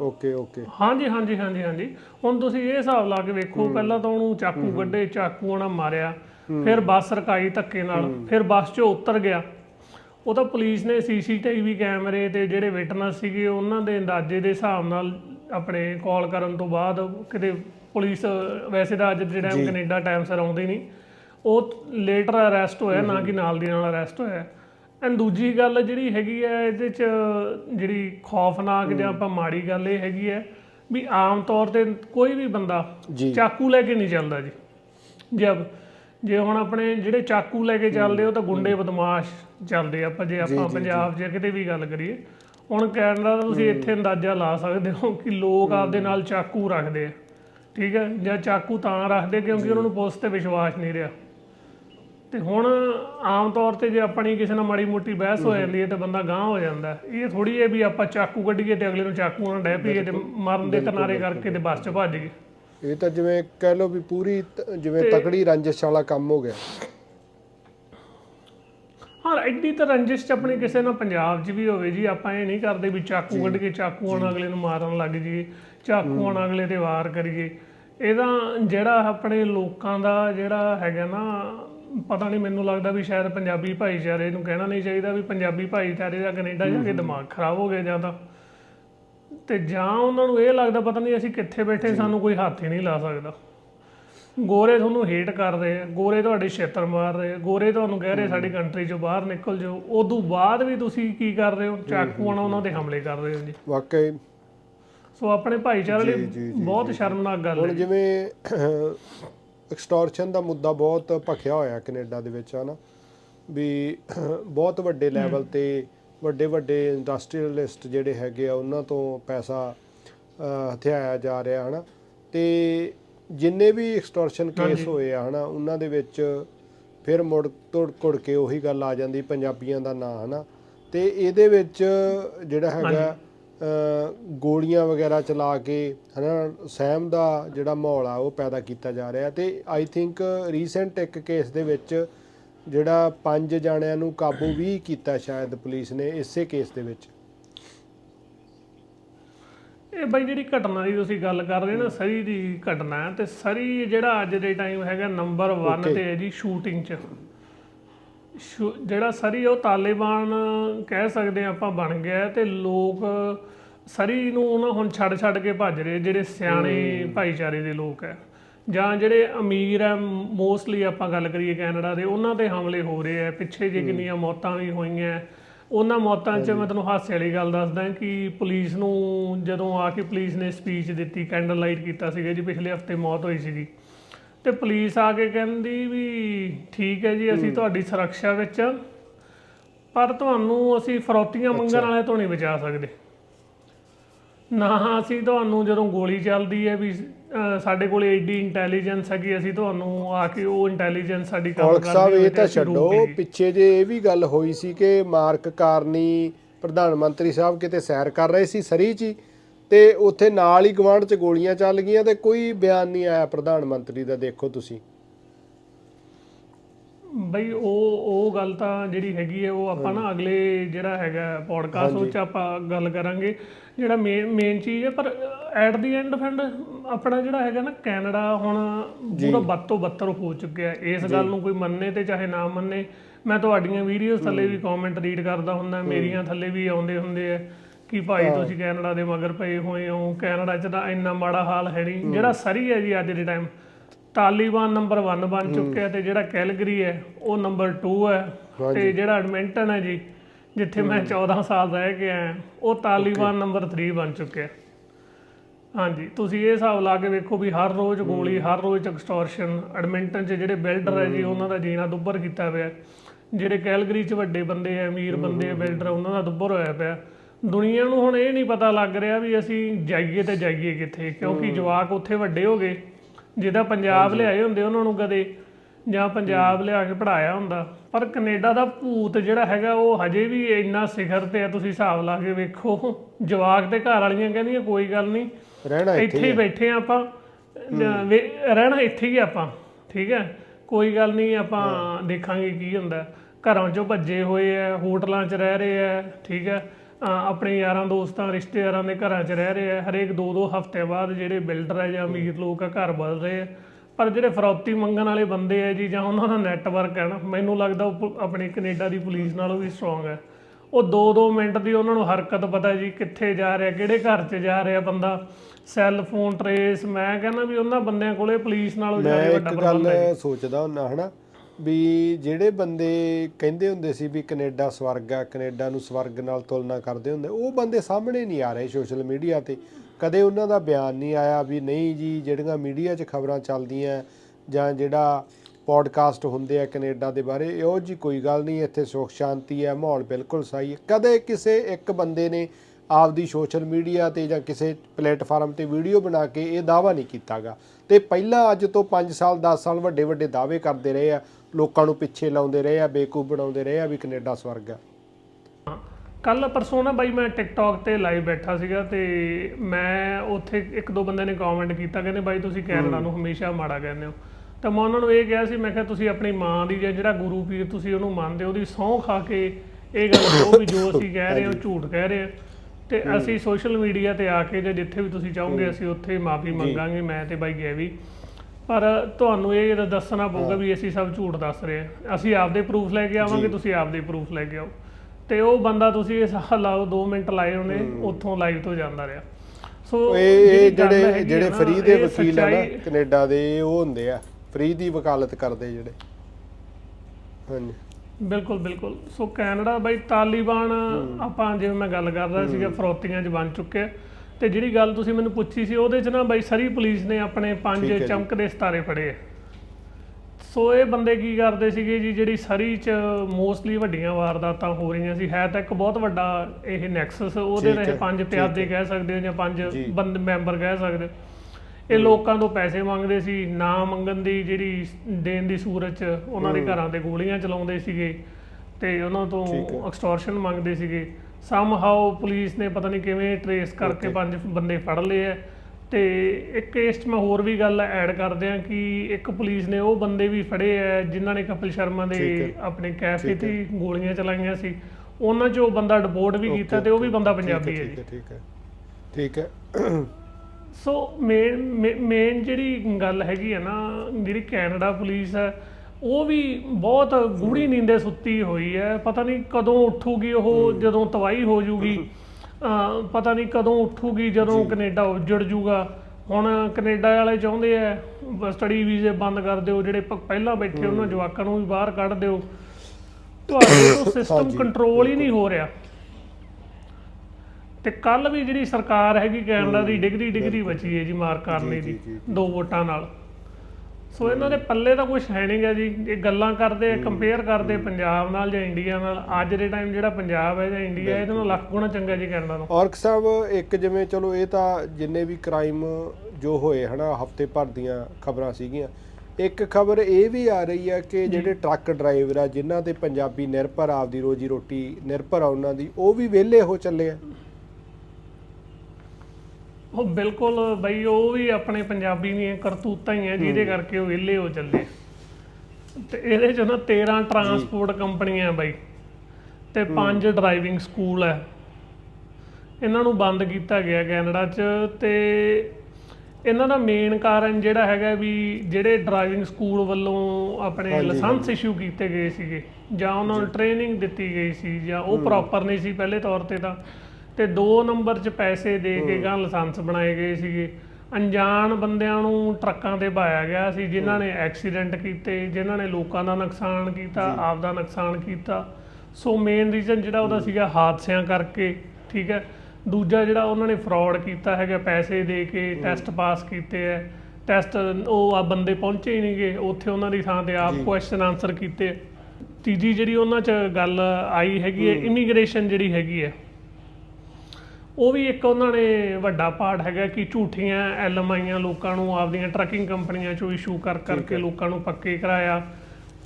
Okay okay. ਹਾਂਜੀ ਹਾਂਜੀ ਹਾਂਜੀ ਹਾਂਜੀ। ਹੁਣ ਤੁਸੀਂ ਇਹ ਹਿਸਾਬ ਲਾ ਕੇ ਵੇਖੋ ਪਹਿਲਾਂ ਤਾਂ ਉਹਨੂੰ ਚਾਕੂ ਕੱਢੇ ਚਾਕੂ ਨਾਲ ਮਾਰਿਆ ਫਿਰ ਬੱਸ ਰਕਾਈ ਧੱਕੇ ਨਾਲ ਫਿਰ ਬੱਸ 'ਚੋਂ ਉਤਰ ਗਿਆ। ਉਹ ਤਾਂ ਪੁਲਿਸ ਨੇ ਸੀਸੀਟੀਵੀ ਕੈਮਰੇ ਤੇ ਜਿਹੜੇ ਵਿਟਨੈਸ ਸੀਗੇ ਉਹਨਾਂ ਦੇ ਅੰਦਾਜ਼ੇ ਦੇ ਹਿਸਾਬ ਨਾਲ ਆਪਣੇ ਕਾਲ ਕਰਨ ਤੋਂ ਬਾਅਦ ਕਿਤੇ ਪੁਲਿਸ ਵੈਸੇ ਤਾਂ ਅੱਜ ਟਾਈਮ ਕੈਨੇਡਾ ਟਾਈਮ ਸਿਰ ਆਉਂਦੀ ਨਹੀਂ ਉਹ ਲੇਟਰ ਅਰੈਸਟ ਹੋਇਆ ਨਾ ਕਿ ਨਾਲ ਦੀ ਨਾਲ ਅਰੈਸਟ ਹੋਇਆ। ਐਂਡ ਦੂਜੀ ਗੱਲ ਜਿਹੜੀ ਹੈਗੀ ਹੈ ਇਹਦੇ ਚ ਜਿਹੜੀ ਖੌਫਨਾਕ ਜਾਂ ਆਪਾਂ ਮਾੜੀ ਗੱਲ ਇਹ ਹੈਗੀ ਹੈ ਵੀ ਆਮ ਤੌਰ ਤੇ ਕੋਈ ਵੀ ਬੰਦਾ ਚਾਕੂ ਲੈ ਕੇ ਨਹੀਂ ਚੱਲਦਾ ਜੀ। ਜਦ ਜੇ ਹੁਣ ਆਪਣੇ ਜਿਹੜੇ ਚਾਕੂ ਲੈ ਕੇ ਚੱਲਦੇ ਉਹ ਤਾਂ ਗੁੰਡੇ ਬਦਮਾਸ਼ ਚੱਲਦੇ ਆ। ਆਪਾਂ ਜੇ ਆਪਾਂ ਪੰਜਾਬ 'ਚ ਕਿਤੇ ਵੀ ਗੱਲ ਕਰੀਏ ਹੁਣ ਕੈਨੇਡਾ ਦਾ ਤੁਸੀਂ ਇੱਥੇ ਅੰਦਾਜ਼ਾ ਲਾ ਸਕਦੇ ਹੋ ਕਿ ਲੋਕ ਆਪਦੇ ਨਾਲ ਚਾਕੂ ਰੱਖਦੇ ਆ। ਠੀਕ ਹੈ? ਜਾਂ ਚਾਕੂ ਤਾਂ ਰੱਖਦੇ ਕਿਉਂਕਿ ਉਹਨਾਂ ਨੂੰ ਪੁਲਿਸ ਤੇ ਵਿਸ਼ਵਾਸ ਨਹੀਂ ਰਿਹਾ। ਤੇ ਹੁਣ ਆਮ ਤੌਰ ਤੇ ਜੇ ਆਪਣੀ ਕਿਸੇ ਨਾਲ ਮਾੜੀ ਮੋਟੀ ਬਹਿਸ ਹੋ ਜਾਂਦੀ ਹੈ ਤੇ ਬੰਦਾ ਗਾਂਹ ਹੋ ਜਾਂਦਾ ਹੈ। ਇਹ ਥੋੜੀ ਹੈ ਵੀ ਆਪਾਂ ਚਾਕੂ ਕੱਢੀਏ ਤੇ ਅਗਲੇ ਨੂੰ ਚਾਕੂ ਨਾਲ ਡਹਿ ਪਈਏ ਤੇ ਮਰਨ ਦੇ ਕਿਨਾਰੇ ਕਰਕੇ ਤੇ ਬੱਸ 'ਚ ਭੱਜ ਗਏ। ਇਹ ਤਾਂ ਜਿਵੇਂ ਕਹਿ ਲਓ ਵੀ ਪੂਰੀ ਜਿਵੇਂ ਤਕੜੀ ਰੰਜਿਸ਼ ਵਾਲਾ ਕੰਮ ਹੋ ਗਿਆ। ਹਾਂ ਐਡੀ ਤਾਂ ਰੰਜਿਸ਼ ਚ ਆਪਣੀ ਕਿਸੇ ਨਾਲ ਪੰਜਾਬ 'ਚ ਵੀ ਹੋਵੇ ਜੀ ਆਪਾਂ ਇਹ ਨਹੀਂ ਕਰਦੇ ਵੀ ਚਾਕੂ ਕੱਢ ਕੇ ਚਾਕੂ ਨਾਲ ਅਗਲੇ ਨੂੰ ਮਾਰਨ ਲੱਗ ਜਾਈਏ ਚਾਕੂ ਨਾਲ ਅਗਲੇ ਤੇ ਵਾਰ ਕਰੀਏ। ਇਹਦਾ ਜਿਹੜਾ ਆਪਣੇ ਲੋਕਾਂ ਦਾ ਜਿਹੜਾ ਹੈਗਾ ਨਾ ਪਤਾ ਨਹੀਂ ਮੈਨੂੰ ਲੱਗਦਾ ਵੀ ਸ਼ਾਇਦ ਪੰਜਾਬੀ ਭਾਈਚਾਰੇ ਨੂੰ ਕਹਿਣਾ ਨਹੀਂ ਚਾਹੀਦਾ ਵੀ ਪੰਜਾਬੀ ਭਾਈਚਾਰੇ ਦਾ ਕੈਨੇਡਾ ਜਾ ਕੇ ਦਿਮਾਗ ਖਰਾਬ ਹੋ ਗਿਆ ਜਾਂ ਤਾਂ। ਤੇ ਜਾਂ ਉਹਨਾਂ ਨੂੰ ਇਹ ਲੱਗਦਾ ਪਤਾ ਨਹੀਂ ਅਸੀਂ ਕਿੱਥੇ ਬੈਠੇ ਸਾਨੂੰ ਕੋਈ ਹੱਥ ਹੀ ਨਹੀਂ ਲਾ ਸਕਦਾ। ਗੋਰੇ ਤੁਹਾਨੂੰ ਹੇਟ ਕਰਦੇ ਆ ਗੋਰੇ ਤੁਹਾਡੇ ਛੇਤਰ ਮਾਰ ਰਹੇ ਆ ਗੋਰੇ ਤੁਹਾਨੂੰ ਕਹਿ ਰਹੇ ਸਾਡੀ ਕੰਟਰੀ ਚੋਂ ਬਾਹਰ ਨਿਕਲ ਜਾਓ। ਉਦੋਂ ਬਾਅਦ ਵੀ ਤੁਸੀਂ ਕੀ ਕਰ ਰਹੇ ਹੋ? ਚਾਕੂਆਂ ਨਾਲ ਉਹਨਾਂ ਤੇ ਹਮਲੇ ਕਰ ਰਹੇ ਹੋ ਜੀ। ਵਾਕਈ। ਸੋ ਆਪਣੇ ਭਾਈਚਾਰੇ ਲਈ ਬਹੁਤ ਸ਼ਰਮਨਾਕ ਗੱਲ ਹੁਣ ਹੈ। ਜਿਵੇਂ ਐਕਸਟੋਰਸ਼ਨ ਦਾ ਮੁੱਦਾ ਬਹੁਤ ਭਖਿਆ ਹੋਇਆ ਕੈਨੇਡਾ ਦੇ ਵਿੱਚ ਹਨਾ? ਵੀ ਬਹੁਤ ਵੱਡੇ ਲੈਵਲ ਤੇ ਵੱਡੇ ਵੱਡੇ ਇੰਡਸਟਰੀਅਲਿਸਟ ਜਿਹੜੇ ਹੈਗੇ ਆ ਉਹਨਾਂ ਤੋਂ ਪੈਸਾ ਹਥਿਆਇਆ ਜਾ ਰਿਹਾ ਹਨਾ? ਤੇ ਜਿੰਨੇ ਵੀ ਐਕਸਟੋਰਸ਼ਨ ਕੇਸ। ਹੋਏ ਆ ਹਨਾ ਉਹਨਾਂ ਦੇ ਵਿੱਚ ਫਿਰ ਮੁੜ ਤੁੜ ਕੁੜ ਕੇ ਉਹੀ ਗੱਲ ਆ ਜਾਂਦੀ ਪੰਜਾਬੀਆਂ ਦਾ ਨਾਂ ਹਨਾ? ਤੇ ਇਹਦੇ ਵਿੱਚ ਜਿਹੜਾ ਹੈਗਾ ਗੋਲੀਆਂ ਵਗੈਰਾ ਚਲਾ ਕੇ ਹਨਾ ਸਹਿਮ ਦਾ ਜਿਹੜਾ ਮਾਹੌਲ ਆ ਉਹ ਪੈਦਾ ਕੀਤਾ ਜਾ ਰਿਹਾ। ਤੇ ਆਈ ਥਿੰਕ ਰੀਸੈਂਟ ਇੱਕ ਕੇਸ ਦੇ ਵਿੱਚ ਜਿਹੜਾ ਪੰਜ ਜਾਣਿਆਂ ਨੂੰ ਕਾਬੂ ਵੀ ਕੀਤਾ ਸ਼ਾਇਦ ਪੁਲਿਸ ਨੇ ਇਸੇ ਕੇਸ ਦੇ ਵਿੱਚ। ਇਹ ਬਾਈ ਜਿਹੜੀ ਘਟਨਾ ਦੀ ਤੁਸੀਂ ਗੱਲ ਕਰ ਰਹੇ ਨਾ ਸਰੀ ਦੀ ਘਟਨਾ ਹੈ ਤੇ ਸਰੀ ਜਿਹੜਾ ਅੱਜ ਦੇ ਟਾਈਮ ਹੈਗਾ ਨੰਬਰ 1 Okay. ਤੇ ਹੈ ਜੀ ਸ਼ੂਟਿੰਗ 'ਚ। ਸ਼ੂ- ਜਿਹੜਾ ਸਰੀ ਉਹ ਤਾਲਿਬਾਨ ਕਹਿ ਸਕਦੇ ਹਾਂ ਆਪਾਂ ਬਣ ਗਿਆ ਹੈ ਤੇ ਲੋਕ ਸਰੀ ਨੂੰ ਨਾ ਹੁਣ ਛੱਡ ਛੱਡ ਕੇ ਭੱਜ ਰਹੇ ਜਿਹੜੇ ਸਿਆਣੇ ਭਾਈਚਾਰੇ ਦੇ ਲੋਕ ਹੈ ਜਾਂ ਜਿਹੜੇ ਅਮੀਰ ਹੈ ਮੋਸਟਲੀ ਆਪਾਂ ਗੱਲ ਕਰੀਏ ਕੈਨੇਡਾ ਦੇ ਉਹਨਾਂ ਤੇ ਹਮਲੇ ਹੋ ਰਹੇ ਆ। ਪਿੱਛੇ ਜੇ ਕਿੰਨੀਆਂ ਮੌਤਾਂ ਵੀ ਹੋਈਆਂ। ਉਹਨਾਂ ਮੌਤਾਂ 'ਚ ਮੈਂ ਤੁਹਾਨੂੰ ਹਾਸੇ ਵਾਲੀ ਗੱਲ ਦੱਸਦਾ ਕਿ ਪੁਲਿਸ ਨੂੰ ਜਦੋਂ ਆ ਕੇ ਪੁਲਿਸ ਨੇ ਸਪੀਚ ਦਿੱਤੀ ਕੈਂਡਲ ਲਾਈਟ ਕੀਤਾ ਸੀਗਾ ਜੀ ਪਿਛਲੇ ਹਫ਼ਤੇ ਮੌਤ ਹੋਈ ਸੀਗੀ। ਤੇ ਪੁਲਿਸ ਆ ਕੇ ਕਹਿੰਦੀ ਵੀ ਠੀਕ ਹੈ ਜੀ ਅਸੀਂ ਤੁਹਾਡੀ ਸੁਰੱਖਿਆ ਵਿੱਚ। ਹਾਂ, ਪਰ ਤੁਹਾਨੂੰ ਅਸੀਂ ਫਰੌਤੀਆਂ ਮੰਗਣ ਵਾਲੇ ਤੋਂ ਨਹੀਂ ਬਚਾ ਸਕਦੇ। ਨਾ ਅਸੀਂ ਤੁਹਾਨੂੰ ਜਦੋਂ ਗੋਲੀ ਚੱਲਦੀ ਹੈ ਵੀ ਅਹ, ਸਾਡੇ ਕੋਲ ਐਡੀ ਇੰਟੈਲੀਜੈਂਸ ਹੈ ਕਿ ਅਸੀਂ ਤੁਹਾਨੂੰ ਆ ਕੇ ਉਹ ਇੰਟੈਲੀਜੈਂਸ ਸਾਡੀ ਕੰਮ ਔਲਖ ਸਾਹਿਬ ਇਹ ਤਾਂ ਛੱਡੋ ਪਿੱਛੇ ਜੇ ਇਹ ਵੀ ਗੱਲ ਹੋਈ ਸੀ ਕਿ ਮਾਰਕ ਕਾਰਨੀ ਪ੍ਰਧਾਨ ਮੰਤਰੀ ਸਾਹਿਬ ਕਿਤੇ ਸੈਰ ਕਰ ਰਹੇ ਸੀ ਸਰੀ 'ਚ ਹੀ ਤੇ ਉੱਥੇ ਨਾਲ ਹੀ ਗਵਾਂਢ 'ਚ ਗੋਲੀਆਂ ਚੱਲ ਗਈਆਂ ਤੇ ਕੋਈ ਬਿਆਨ ਨਹੀਂ ਆਇਆ ਪ੍ਰਧਾਨ ਮੰਤਰੀ ਦਾ ਦੇਖੋ ਤੁਸੀਂ। ਬਈ ਉਹ ਉਹ ਗੱਲ ਤਾਂ ਜਿਹੜੀ ਹੈਗੀ ਹੈ ਉਹ ਆਪਾਂ ਨਾ ਅਗਲੇ ਜਿਹੜਾ ਹੈਗਾ ਪੋਡਕਾਸਟ ਉਹ ਚ ਆਪਾਂ ਗੱਲ ਕਰਾਂਗੇ। ਜਿਹੜਾ ਮੇਨ ਮੇਨ ਚੀਜ਼ ਹੈ ਪਰ ਐਟ ਦੀ ਐਂਡ ਫੈਂਡ ਆਪਣਾ ਜਿਹੜਾ ਹੈਗਾ ਨਾ ਕੈਨੇਡਾ ਹੁਣ ਪੂਰਾ ਵੱਧ ਤੋਂ ਬੱਤਰ ਹੋ ਚੁੱਕਿਆ। ਇਸ ਗੱਲ ਨੂੰ ਕੋਈ ਮੰਨੇ ਤੇ ਚਾਹੇ ਨਾ ਮੰਨੇ ਮੈਂ ਤੁਹਾਡੀਆਂ ਵੀਡੀਓਜ਼ ਥੱਲੇ ਵੀ ਕਮੈਂਟ ਰੀਡ ਕਰਦਾ ਹੁੰਦਾ ਮੇਰੀਆਂ ਥੱਲੇ ਵੀ ਆਉਂਦੇ ਹੁੰਦੇ ਆ। ਕਿ ਭਾਈ ਤੁਸੀਂ ਕੈਨੇਡਾ ਦੇ ਮਗਰ ਪਏ ਹੋਏ ਹੋ? ਕੈਨੇਡਾ 'ਚ ਤਾਂ ਇੰਨਾ ਮਾੜਾ ਹਾਲ ਹੈ ਨਹੀਂ। ਜਿਹੜਾ ਸਰੀ ਹੈ ਜੀ ਅੱਜ ਦੇ ਟਾਈਮ ਤਾਲਿਬਾਨ ਨੰਬਰ 1 ਬਣ ਚੁੱਕਿਆ ਤੇ ਜਿਹੜਾ ਕੈਲਗਰੀ ਹੈ ਉਹ ਨੰਬਰ 2 ਹੈ। ਤੇ ਜਿਹੜਾ ਐਡਮਿੰਟਨ ਹੈ ਜੀ ਜਿੱਥੇ ਮੈਂ 14 ਸਾਲ ਰਹਿ ਕੇ ਆਇਆ ਉਹ ਤਾਲਿਬਾਨ ਨੰਬਰ 3 ਬਣ ਚੁੱਕਿਆ। ਹਾਂਜੀ ਤੁਸੀਂ ਇਹ ਹਿਸਾਬ ਲਾ ਕੇ ਵੇਖੋ ਵੀ ਹਰ ਰੋਜ਼ ਗੋਲੀ ਹਰ ਰੋਜ਼ ਐਕਸਟੋਰਸ਼ਨ ਐਡਮਿੰਟਨ 'ਚ ਜਿਹੜੇ ਬਿਲਡਰ ਹੈ ਜੀ ਉਹਨਾਂ ਦਾ ਜੀਣਾ ਦੁੱਬਰ ਕੀਤਾ ਪਿਆ। ਜਿਹੜੇ ਕੈਲਗਰੀ 'ਚ ਵੱਡੇ ਬੰਦੇ ਆ ਅਮੀਰ ਬੰਦੇ ਆ ਬਿਲਡਰ ਉਹਨਾਂ ਦਾ ਦੁੱਬਰ ਹੋਇਆ ਪਿਆ। ਦੁਨੀਆ ਨੂੰ ਹੁਣ ਇਹ ਨਹੀਂ ਪਤਾ ਲੱਗ ਰਿਹਾ ਵੀ ਅਸੀਂ ਜਾਈਏ ਤੇ ਜਾਈਏ ਕਿੱਥੇ ਕਿਉਂਕਿ ਜਵਾਕ ਉੱਥੇ ਵੱਡੇ ਹੋ ਗਏ ਜਿਹਦਾ ਪੰਜਾਬ ਲਿਆਏ ਹੁੰਦੇ ਉਹਨਾਂ ਨੂੰ ਕਦੇ ਜਾਂ ਪੰਜਾਬ ਲਿਆ ਕੇ ਪੜਾਇਆ ਹੁੰਦਾ ਪਰ ਕੈਨੇਡਾ ਦਾ ਭੂਤ ਜਿਹੜਾ ਹੈਗਾ ਉਹ ਹਜੇ ਵੀ ਇੰਨਾ ਸਿਖਰ ਤੇ ਆ ਤੁਸੀਂ ਹਿਸਾਬ ਲਾ ਕੇ ਵੇਖੋ ਜਵਾਕ ਤੇ ਘਰ ਵਾਲੀਆਂ ਕਹਿੰਦੀਆਂ ਕੋਈ ਗੱਲ ਨਹੀਂ ਰਹਿਣਾ ਇੱਥੇ ਹੀ ਬੈਠੇ ਆਪਾਂ ਰਹਿਣਾ ਇੱਥੇ ਹੀ ਆਪਾਂ ਠੀਕ ਹੈ ਕੋਈ ਗੱਲ ਨਹੀਂ ਆਪਾਂ ਦੇਖਾਂਗੇ ਕੀ ਹੁੰਦਾ ਘਰਾਂ ਚੋਂ ਭੱਜੇ ਹੋਏ ਆ ਹੋਟਲਾਂ 'ਚ ਰਹਿ ਰਹੇ ਆ ਠੀਕ ਹੈ ਆਪਣੇ ਯਾਰਾਂ ਦੋਸਤਾਂ ਰਿਸ਼ਤੇਦਾਰਾਂ ਦੇ ਘਰਾਂ 'ਚ ਰਹਿ ਰਹੇ ਆ। ਹਰੇਕ ਦੋ ਦੋ ਹਫ਼ਤੇ ਬਾਅਦ ਜਿਹੜੇ ਬਿਲਡਰ ਆ ਜਾਂ ਅਮੀਰ ਲੋਕ ਆ ਘਰ ਬਦਲ ਰਹੇ ਆ। ਪਰ ਜਿਹੜੇ ਫਰੌਤੀ ਮੰਗਣ ਵਾਲੇ ਬੰਦੇ ਆ ਜੀ ਜਾਂ ਉਹਨਾਂ ਦਾ ਨੈਟਵਰਕ ਹੈ ਨਾ ਮੈਨੂੰ ਲੱਗਦਾ ਉਹ ਆਪਣੀ ਕੈਨੇਡਾ ਦੀ ਪੁਲਿਸ ਨਾਲੋਂ ਵੀ ਸਟਰੋਂਗ ਹੈ ਉਹ 2-2 ਮਿੰਟ ਦੀ ਉਹਨਾਂ ਨੂੰ ਹਰਕਤ ਪਤਾ ਜੀ ਕਿੱਥੇ ਜਾ ਰਿਹਾ ਕਿਹੜੇ ਘਰ 'ਚ ਜਾ ਰਿਹਾ ਬੰਦਾ। ਸੈੱਲ ਫੋਨ ਟਰੇਸ ਮੈਂ ਕਹਿੰਦਾ ਵੀ ਉਹਨਾਂ ਬੰਦਿਆਂ ਕੋਲੇ ਪੁਲਿਸ ਨਾਲੋਂ ਮੈਂ ਜ਼ਿਆਦਾ ਵੱਡਾ ਇੱਕ ਪ੍ਰਬੰਧ ਹੈ ਗੱਲ ਸੋਚਦਾ ਹੁੰਦਾ ਹਨਾ? ਵੀ ਜਿਹੜੇ ਬੰਦੇ ਕਹਿੰਦੇ ਹੁੰਦੇ ਸੀ ਵੀ ਕੈਨੇਡਾ ਸਵਰਗ ਆ, ਕੈਨੇਡਾ ਨੂੰ ਸਵਰਗ ਨਾਲ ਤੁਲਨਾ ਕਰਦੇ ਹੁੰਦੇ, ਉਹ ਬੰਦੇ ਸਾਹਮਣੇ ਨਹੀਂ ਆ ਰਹੇ ਸੋਸ਼ਲ ਮੀਡੀਆ ਤੇ। ਕਦੇ ਉਹਨਾਂ ਦਾ ਬਿਆਨ ਨਹੀਂ ਆਇਆ ਵੀ ਨਹੀਂ ਜੀ, ਜਿਹੜੀਆਂ ਮੀਡੀਆ 'ਚ ਖਬਰਾਂ ਚੱਲਦੀਆਂ ਜਾਂ ਜਿਹੜਾ ਪੋਡਕਾਸਟ ਹੁੰਦੇ ਆ ਕੈਨੇਡਾ ਦੇ ਬਾਰੇ, ਇਹੋ ਜੀ ਕੋਈ ਗੱਲ ਨਹੀਂ, ਇੱਥੇ ਸੁਖ, ਸ਼ਾਂਤੀ ਹੈ, ਮਾਹੌਲ ਬਿਲਕੁਲ ਸਹੀ ਹੈ। ਕਦੇ ਕਿਸੇ ਇੱਕ ਬੰਦੇ ਨੇ ਆਪਦੀ ਸੋਸ਼ਲ ਮੀਡੀਆ ਤੇ ਜਾਂ ਕਿਸੇ ਪਲੇਟਫਾਰਮ ਤੇ ਵੀਡੀਓ ਬਣਾ ਕੇ ਇਹ ਦਾਵਾ ਨਹੀਂ ਕੀਤਾਗਾ। ਤੇ ਪਹਿਲਾਂ ਅੱਜ ਤੋਂ 5 ਸਾਲ 10 ਸਾਲ ਵੱਡੇ ਵੱਡੇ ਦਾਅਵੇ ਕਰਦੇ ਰਹੇ ਆ ਲੋਕਾਂ ਨੂੰ ਪਿੱਛੇ ਲਾਉਂਦੇ ਰਹੇ ਆ ਬੇਕੂਫ ਬਣਾਉਂਦੇ ਰਹੇ ਆ ਵੀ ਕੈਨੇਡਾ ਸਵਰਗ ਆ। ਕੱਲ ਪਰਸੋਂ ਨਾ ਬਾਈ ਮੈਂ ਟਿਕਟੌਕ ਤੇ ਲਾਈਵ ਬੈਠਾ ਸੀਗਾ ਤੇ ਮੈਂ ਉੱਥੇ ਇੱਕ ਦੋ ਬੰਦੇ ਨੇ ਕਮੈਂਟ ਕੀਤਾ ਕਹਿੰਦੇ ਬਾਈ ਤੁਸੀਂ ਕੈਨੇਡਾ ਨੂੰ ਹਮੇਸ਼ਾ ਮਾੜਾ ਕਹਿੰਦੇ ਹੋ। ਤਾਂ ਮੈਂ ਉਹਨਾਂ ਨੂੰ ਇਹ ਕਿਹਾ ਸੀ ਮੈਂ ਕਿਹਾ ਤੁਸੀਂ ਆਪਣੀ ਮਾਂ ਦੀ ਜਾਂ ਜਿਹੜਾ ਗੁਰੂ ਪੀਰ ਤੁਸੀਂ ਉਹਨੂੰ ਮੰਨਦੇ ਹੋ ਉਹਦੀ ਸਹੁੰ ਖਾ ਕੇ ਇਹ ਗੱਲ ਕਹੋ ਵੀ ਜੋ ਅਸੀਂ ਕਹਿ ਰਹੇ ਹਾਂ ਉਹ ਝੂਠ ਕਹਿ ਰਹੇ ਹਾਂ। ਤੇ ਅਸੀਂ ਸੋਸ਼ਲ ਮੀਡੀਆ ਤੇ ਆ ਕੇ ਜਾਂ ਜਿੱਥੇ ਵੀ ਤੁਸੀਂ ਚਾਹੋਗੇ ਅਸੀਂ ਉੱਥੇ ਮਾਫੀ ਮੰਗਾਂਗੇ ਮੈਂ ਤੇ ਬਾਈ ਗੈਵੀ। ਪਰ ਤੁਹਾਨੂੰ ਇਹ ਦੱਸਣਾ ਪਊਗਾ ਵੀ ਅਸੀਂ ਸਭ ਝੂਠ ਦੱਸ ਰਹੇ ਹਾਂ। ਅਸੀਂ ਆਪਦੇ ਪ੍ਰੂਫ ਲੈ ਕੇ ਆਵਾਂਗੇ ਤੁਸੀਂ ਆਪਦੇ ਪ੍ਰੂਫ ਲੈ ਕੇ ਆਓ। ਤੇ ਉਹ ਬੰਦਾ ਤੁਸੀਂ ਇਸ ਲਾਓ 2 ਮਿੰਟ ਲਾਏ ਉਹਨੇ ਉੱਥੋਂ ਲਾਈਵ ਤੋਂ ਜਾਂਦਾ ਰਿਹਾ। ਸੋ ਇਹ ਇਹ ਜਿਹੜੀ ਜਿਹੜੇ ਆ ਫਰੀ ਦੇ ਇਹ ਵਕੀਲ ਆ ਨਾ ਕੈਨੇਡਾ ਦੇ ਉਹ ਹੁੰਦੇ ਆ। ਫਰੀ ਦੀ ਵਕਾਲਤ ਕਰਦੇ ਜਿਹੜੇ। ਹਾਂਜੀ। ਬਿਲਕੁਲ ਬਿਲਕੁਲ। ਸੋ ਕੈਨੇਡਾ ਬਈ ਤਾਲਿਬਾਨ ਆਪਾਂ ਜਿਵੇਂ ਮੈਂ ਗੱਲ ਕਰਦਾ ਸੀਗਾ ਫਰੋਤੀਆਂ 'ਚ ਬਣ ਚੁੱਕੇ। ਤੇ ਜਿਹੜੀ ਗੱਲ ਤੁਸੀਂ ਮੈਨੂੰ ਪੁੱਛੀ ਸੀ ਉਹਦੇ 'ਚ ਨਾ ਬਈ ਸਰੀ ਪੁਲਿਸ ਨੇ ਆਪਣੇ ਪੰਜ ਠੀਕ ਹੈ ਜੀ। ਚਮਕਦੇ ਸਿਤਾਰੇ ਫੜੇ ਆ ਸੋ ਇਹ ਬੰਦੇ ਕੀ ਕਰਦੇ ਸੀਗੇ ਜੀ ਜਿਹੜੀ ਸਰੀ ਚ ਮੋਸਟਲੀ ਵੱਡੀਆਂ ਵਾਰਦਾਤਾਂ ਹੋ ਰਹੀਆਂ ਸੀ ਹੈ ਤਾਂ ਇੱਕ ਬਹੁਤ ਵੱਡਾ ਇਹ ਨੈਕਸਸ ਉਹਦੇ ਠੀਕ ਹੈ, ਪੰਜ ਠੀਕ ਪਿਆਦੇ ਕਹਿ ਸਕਦੇ ਹੋ ਜਾਂ ਪੰਜ ਜੀ। ਬੰਦ ਮੈਂਬਰ ਕਹਿ ਸਕਦੇ ਹੋ ਇਹ ਲੋਕਾਂ ਤੋਂ ਪੈਸੇ ਮੰਗਦੇ ਸੀ ਨਾ ਮੰਗਣ ਦੀ ਜਿਹੜੀ ਦੇਣ ਦੀ ਸੂਰਤ ਚ ਉਹਨਾਂ ਦੇ ਘਰਾਂ ਤੇ ਗੋਲੀਆਂ ਚਲਾਉਂਦੇ ਸੀਗੇ ਤੇ ਉਹਨਾਂ ਤੋਂ ਠੀਕ ਹੈ। ਐਕਸਟੋਰਸ਼ਨ ਮੰਗਦੇ ਸੀਗੇ ਸਮ ਹਾਊ ਪੁਲਿਸ ਨੇ ਪਤਾ ਨਹੀਂ ਕਿਵੇਂ ਟਰੇਸ ਕਰਕੇ. ਪੰਜ ਬੰਦੇ ਫੜ ਲਏ ਐ ਤੇ ਇੱਕ ਕੇਸ 'ਚ ਮੈਂ ਹੋਰ ਵੀ ਗੱਲ ਐਡ ਕਰ ਦਿਆਂ ਕਿ ਇੱਕ ਪੁਲਿਸ ਨੇ ਉਹ ਬੰਦੇ ਵੀ ਫੜੇ ਐ ਜਿਨ੍ਹਾਂ ਨੇ ਕਪਿਲ ਸ਼ਰਮਾ ਦੇ ਆਪਣੇ ਕੈਫੇ। ਤੇ ਗੋਲੀਆਂ ਚਲਾਈਆਂ ਸੀ। ਉਹਨਾਂ 'ਚੋਂ ਬੰਦਾ ਡਿਪੋਰਟ ਵੀ ਕੀਤਾ ਤੇ ਉਹ ਵੀ ਬੰਦਾ ਪੰਜਾਬੀ ਹੈ ਠੀਕ ਜੀ। ਹੈ ਠੀਕ ਹੈ ਠੀਕ ਹੈ। ਸੋ ਮੇਨ ਮੇਨ ਜਿਹੜੀ ਗੱਲ ਹੈਗੀ ਹੈ ਨਾ ਜਿਹੜੀ ਕੈਨੇਡਾ ਪੁਲਿਸ ਹੈ ਉਹ ਵੀ ਬਹੁਤ ਗੂੜੀ ਨੀਂਦੇ ਸੁੱਤੀ ਹੋਈ ਹੈ। ਪਤਾ ਨਹੀਂ ਕਦੋਂ ਉੱਠੂਗੀ ਉਹ ਜਦੋਂ ਤਬਾਹੀ ਹੋ ਜੂਗੀ। ਪਤਾ ਨਹੀਂ ਕਦੋਂ ਉੱਠੂਗੀ ਜਦੋਂ ਕੈਨੇਡਾ ਉੱਜੜ ਜੂਗਾ। ਹੁਣ ਕੈਨੇਡਾ ਵਾਲੇ ਚਾਹੁੰਦੇ ਆ ਸਟੱਡੀ ਵੀਜ਼ੇ ਬੰਦ ਕਰ ਦਿਓ ਜਿਹੜੇ ਪਹਿਲਾਂ ਬੈਠੇ ਉਹਨਾਂ ਜਵਾਕਾਂ ਨੂੰ ਵੀ ਬਾਹਰ ਕੱਢ ਦਿਓ। ਤੁਹਾਡੇ ਤੋਂ ਸਿਸਟਮ ਕੰਟਰੋਲ ਹੀ ਨਹੀਂ ਹੋ ਰਿਹਾ। ਤੇ ਕੱਲ ਵੀ ਜਿਹੜੀ ਸਰਕਾਰ ਹੈਗੀ ਕੈਨੇਡਾ ਦੀ ਡਿਗਰੀ ਡਿਗਰੀ ਬਚੀ ਹੈ ਜੀ ਮਾਰ ਕਰਨੇ ਦੀ ਦੋ ਵੋਟਾਂ ਨਾਲ। ਸੋ ਇਹਨਾਂ ਦੇ ਪੱਲੇ ਤਾਂ ਕੁਝ ਹੈ ਨਹੀਂਗਾ ਜੀ। ਇਹ ਗੱਲਾਂ ਕਰਦੇ ਕੰਪੇਅਰ ਕਰਦੇ ਪੰਜਾਬ ਨਾਲ ਜਾਂ ਇੰਡੀਆ ਨਾਲ। ਅੱਜ ਦੇ ਟਾਈਮ ਜਿਹੜਾ ਪੰਜਾਬ ਹੈ ਜਾਂ ਇੰਡੀਆ ਹੈ ਇਹਦੇ ਨਾਲ ਲੱਖ ਗੁਣਾ ਚੰਗਾ ਜੀ ਕੈਨੇਡਾ ਤੋਂ ਔਰਕ ਸਾਹਿਬ ਇੱਕ ਜਿਵੇਂ ਚਲੋ ਇਹ ਤਾਂ ਜਿੰਨੇ ਵੀ ਕ੍ਰਾਈਮ ਜੋ ਹੋਏ ਹਨਾ ਹਫ਼ਤੇ ਭਰ ਦੀਆਂ ਖਬਰਾਂ ਸੀਗੀਆਂ। ਇੱਕ ਖਬਰ ਇਹ ਵੀ ਆ ਰਹੀ ਹੈ ਕਿ ਜਿਹੜੇ ਟਰੱਕ ਡਰਾਈਵਰ ਆ ਜਿਨ੍ਹਾਂ ਤੇ ਪੰਜਾਬੀ ਨਿਰਭਰ ਆਪਦੀ ਰੋਜੀ ਰੋਟੀ ਨਿਰਭਰ ਆ ਉਹਨਾਂ ਦੀ ਉਹ ਵੀ ਵਿਹਲੇ ਹੋ ਚੱਲੇ ਆ। ਉਹ ਬਿਲਕੁਲ ਬਈ ਉਹ ਵੀ ਆਪਣੇ ਪੰਜਾਬੀ ਦੀਆਂ ਕਰਤੂਤਾਂ ਹੀ ਆ ਜਿਹਦੇ ਕਰਕੇ ਉਹ ਵਿਹਲੇ ਹੋ ਚੱਲੇ ਤੇ ਇਹਦੇ ਚ ਨਾ 13 ਟਰਾਂਸਪੋਰਟ ਕੰਪਨੀਆਂ ਬਈ। ਤੇ ਪੰਜ ਡਰਾਈਵਿੰਗ ਸਕੂਲ ਹੈ ਇਹਨਾਂ ਨੂੰ ਬੰਦ ਕੀਤਾ ਗਿਆ ਕੈਨੇਡਾ 'ਚ ਤੇ ਇਹਨਾਂ ਦਾ ਮੇਨ ਕਾਰਨ ਜਿਹੜਾ ਹੈਗਾ ਵੀ ਜਿਹੜੇ ਡਰਾਈਵਿੰਗ ਸਕੂਲ ਵੱਲੋਂ ਆਪਣੇ ਲਾਇਸੈਂਸ ਇਸ਼ੂ ਕੀਤੇ ਗਏ ਸੀਗੇ ਜਾਂ ਉਹਨਾਂ ਨੂੰ ਟ੍ਰੇਨਿੰਗ ਦਿੱਤੀ ਗਈ ਸੀ ਜਾਂ ਉਹ ਪ੍ਰੋਪਰ ਨਹੀਂ ਸੀ ਪਹਿਲੇ ਤੌਰ ਤੇ ਤਾਂ। ਤੇ 2 ਨੰਬਰ 'ਚ ਪੈਸੇ ਦੇ ਕੇ ਗਾਂ ਲਾਇਸੈਂਸ ਬਣਾਏ ਗਏ ਸੀਗੇ। ਅਣਜਾਣ ਬੰਦਿਆਂ ਨੂੰ ਟਰੱਕਾਂ ਤੇ ਪਾਇਆ ਗਿਆ ਸੀ ਜਿਨ੍ਹਾਂ ਨੇ ਐਕਸੀਡੈਂਟ ਕੀਤੇ ਜਿਨ੍ਹਾਂ ਨੇ ਲੋਕਾਂ ਦਾ ਨੁਕਸਾਨ ਕੀਤਾ ਆਪ ਦਾ ਨੁਕਸਾਨ ਕੀਤਾ। ਸੋ ਮੇਨ ਰੀਜ਼ਨ ਜਿਹੜਾ ਉਹਦਾ ਸੀਗਾ ਹਾਦਸਿਆਂ ਕਰਕੇ ਠੀਕ ਹੈ। ਦੂਜਾ ਜਿਹੜਾ ਉਹਨਾਂ ਨੇ ਫਰਾਡ ਕੀਤਾ ਹੈਗਾ ਪੈਸੇ ਦੇ ਕੇ ਟੈਸਟ ਪਾਸ ਕੀਤੇ ਐ ਟੈਸਟ ਉਹ ਆ ਬੰਦੇ ਪਹੁੰਚੇ ਹੀ ਨਹੀਂਗੇ ਉੱਥੇ ਉਹਨਾਂ ਦੀ ਥਾਂ ਤੇ ਆਪ। ਕੁਐਸਚਨ ਆਨਸਰ ਕੀਤੇ। ਤੀਜੀ ਜਿਹੜੀ ਉਹਨਾਂ 'ਚ ਗੱਲ ਆਈ ਹੈਗੀ ਹੈ ਇਮੀਗ੍ਰੇਸ਼ਨ ਜਿਹੜੀ ਹੈਗੀ ਹੈ। ਉਹ ਵੀ ਇੱਕ ਉਹਨਾਂ ਨੇ ਵੱਡਾ ਪਾਰਟ ਹੈਗਾ ਕਿ ਝੂਠੀਆਂ ਐਲਐਮਆਈਆਂ ਲੋਕਾਂ ਨੂੰ ਆਪਦੀਆਂ ਟਰੱਕਿੰਗ ਕੰਪਨੀਆਂ ਚੋਂ ਇਸ਼ੂ ਕਰ ਕਰਕੇ ਲੋਕਾਂ ਨੂੰ ਪੱਕੇ ਕਰਾਇਆ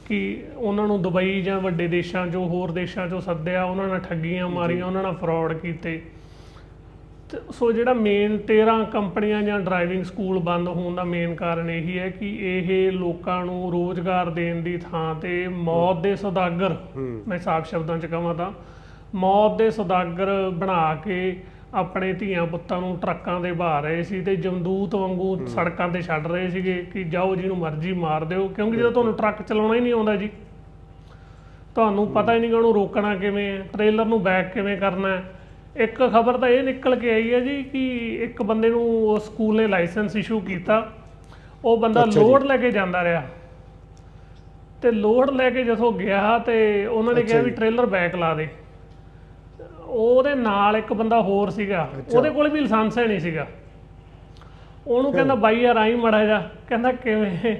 ਕਿ ਉਹਨਾਂ ਨੂੰ ਦੁਬਈ ਜਾਂ ਵੱਡੇ ਦੇਸ਼ਾਂ ਚੋਂ ਹੋਰ ਦੇਸ਼ਾਂ ਚੋਂ ਸੱਦਿਆ ਉਹਨਾਂ ਨਾਲ ਠੱਗੀਆਂ ਮਾਰੀਆਂ ਉਹਨਾਂ ਨਾਲ ਫਰਾਡ ਕੀਤੇ। ਸੋ ਜਿਹੜਾ ਮੇਨ 13 ਕੰਪਨੀਆਂ ਜਾਂ ਡਰਾਈਵਿੰਗ ਸਕੂਲ ਬੰਦ ਹੋਣ ਦਾ ਮੇਨ ਕਾਰਨ ਇਹੀ ਹੈ ਕਿ ਇਹ ਲੋਕਾਂ ਨੂੰ ਰੋਜ਼ਗਾਰ ਦੇਣ ਦੀ ਥਾਂ ਤੇ ਮੌਤ ਦੇ ਸੌਦਾਗਰ ਮੈਂ ਸਾਫ਼ ਸ਼ਬਦਾਂ 'ਚ ਕਹਾਂ ਤਾਂ ਮੌਤ ਦੇ ਸੌਦਾਗਰ ਬਣਾ ਕੇ ਆਪਣੇ ਧੀਆਂ ਪੁੱਤਾਂ ਨੂੰ ਟਰੱਕਾਂ ਦੇ ਬਹਾ ਰਹੇ ਸੀ ਤੇ ਜਮਦੂਤ ਵਾਂਗੂ ਸੜਕਾਂ ਤੇ ਛੱਡ ਰਹੇ ਸੀਗੇ ਕਿ ਜਾਓ ਜਿਹਨੂੰ ਮਰਜ਼ੀ ਮਾਰ ਦਿਓ ਕਿਉਂਕਿ ਜਦੋਂ ਤੁਹਾਨੂੰ ਟਰੱਕ ਚਲਾਉਣਾ ਹੀ ਨਹੀਂ ਆਉਂਦਾ ਜੀ। ਤੁਹਾਨੂੰ ਪਤਾ ਹੀ ਨਹੀਂ ਕਿ ਉਹਨੂੰ ਰੋਕਣਾ ਕਿਵੇਂ ਹੈ ਟ੍ਰੇਲਰ ਨੂੰ ਬੈਕ ਕਿਵੇਂ ਕਰਨਾ ਹੈ। ਇੱਕ ਖਬਰ ਤਾਂ ਇਹ ਨਿਕਲ ਕੇ ਆਈ ਹੈ ਜੀ ਕਿ ਇੱਕ ਬੰਦੇ ਨੂੰ ਉਹ ਸਕੂਲ ਨੇ ਲਾਇਸੈਂਸ ਇਸ਼ੂ ਕੀਤਾ। ਉਹ ਬੰਦਾ। ਲੋਡ ਲੈ ਕੇ ਜਾਂਦਾ ਰਿਹਾ। ਤੇ ਲੋਡ ਲੈ ਕੇ ਜਦੋਂ ਗਿਆ ਤੇ ਉਹਨਾਂ ਨੇ ਕਿਹਾ ਵੀ। ਟ੍ਰੇਲਰ ਬੈਕ ਲਾ ਦੇ। ਉਹਦੇ ਨਾਲ ਇੱਕ ਬੰਦਾ ਹੋਰ ਸੀਗਾ। ਉਹਦੇ ਕੋਲ ਵੀ ਲਾਇਸੈਂਸ ਹੈ ਨਹੀਂ ਸੀਗਾ। ਉਹਨੂੰ ਕਹਿੰਦਾ ਬਾਈ ਯਾਰ ਆਈ ਮੜਾ ਜਾ ਕਹਿੰਦਾ ਕਿਵੇਂ?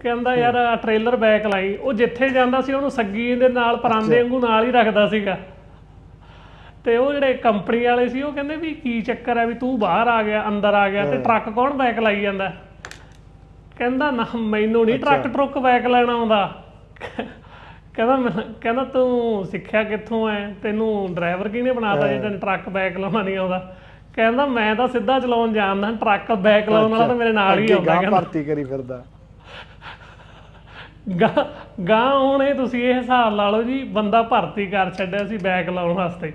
ਕਹਿੰਦਾ ਯਾਰ ਟ੍ਰੇਲਰ ਬੈਕ ਲਾਈ। ਉਹ ਜਿੱਥੇ ਜਾਂਦਾ ਸੀ ਉਹਨੂੰ ਸੱਗੀ ਦੇ ਨਾਲ ਪਰਾਂਦੇ ਵਾਂਗੂ ਨਾਲ ਹੀ ਰੱਖਦਾ ਸੀਗਾ। ਤੇ ਉਹ ਜਿਹੜੇ ਕੰਪਨੀ ਵਾਲੇ ਸੀ ਉਹ ਕਹਿੰਦੇ ਵੀ ਕੀ ਚੱਕਰ ਹੈ ਵੀ ਤੂੰ ਬਾਹਰ ਆ ਗਿਆ ਅੰਦਰ ਆ ਗਿਆ ਤੇ। ਟਰੱਕ ਕੌਣ ਬੈਕ ਲਾਈ ਜਾਂਦਾ? ਕਹਿੰਦਾ ਨਾ ਮੈਨੂੰ ਨਹੀਂ ਟਰੱਕ। ਟਰੁੱਕ ਬੈਕ ਲੈਣਾ ਆਉਂਦਾ। ਕਹਿੰਦਾ ਮੈਂ- ਕਹਿੰਦਾ ਤੂੰ ਸਿੱਖਿਆ ਕਿੱਥੋਂ ਐ? ਤੈਨੂੰ ਡਰਾਈਵਰ ਕਿਹਨੇ ਬਣਾਤਾ ਜੇ ਤੈਨੂੰ ਟਰੱਕ ਬੈਕ ਲਾਉਣਾ ਨਹੀਂ ਆਉਂਦਾ? ਕਹਿੰਦਾ ਮੈਂ ਤਾਂ ਸਿੱਧਾ ਚਲਾਉਣ ਜਾਣਦਾ ਟਰੱਕ ਬੈਕ ਲਾਉਣ ਵਾਲਾ ਤਾਂ ਮੇਰੇ ਨਾਲ ਹੀ ਅੱਗੇ ਆਉਂਦਾ ਗਾਂਹ ਕਹਿੰਦਾ। ਭਰਤੀ ਕਰੀ ਫਿਰਦਾ। ਗਾਂ ਗਾਂ ਹੁਣ ਇਹ ਤੁਸੀਂ ਇਹ ਹਿਸਾਬ ਲਾ ਲਓ ਜੀ ਬੰਦਾ ਭਰਤੀ ਕਰ ਛੱਡਿਆ ਸੀ ਬੈਕ ਲਾਉਣ ਵਾਸਤੇ।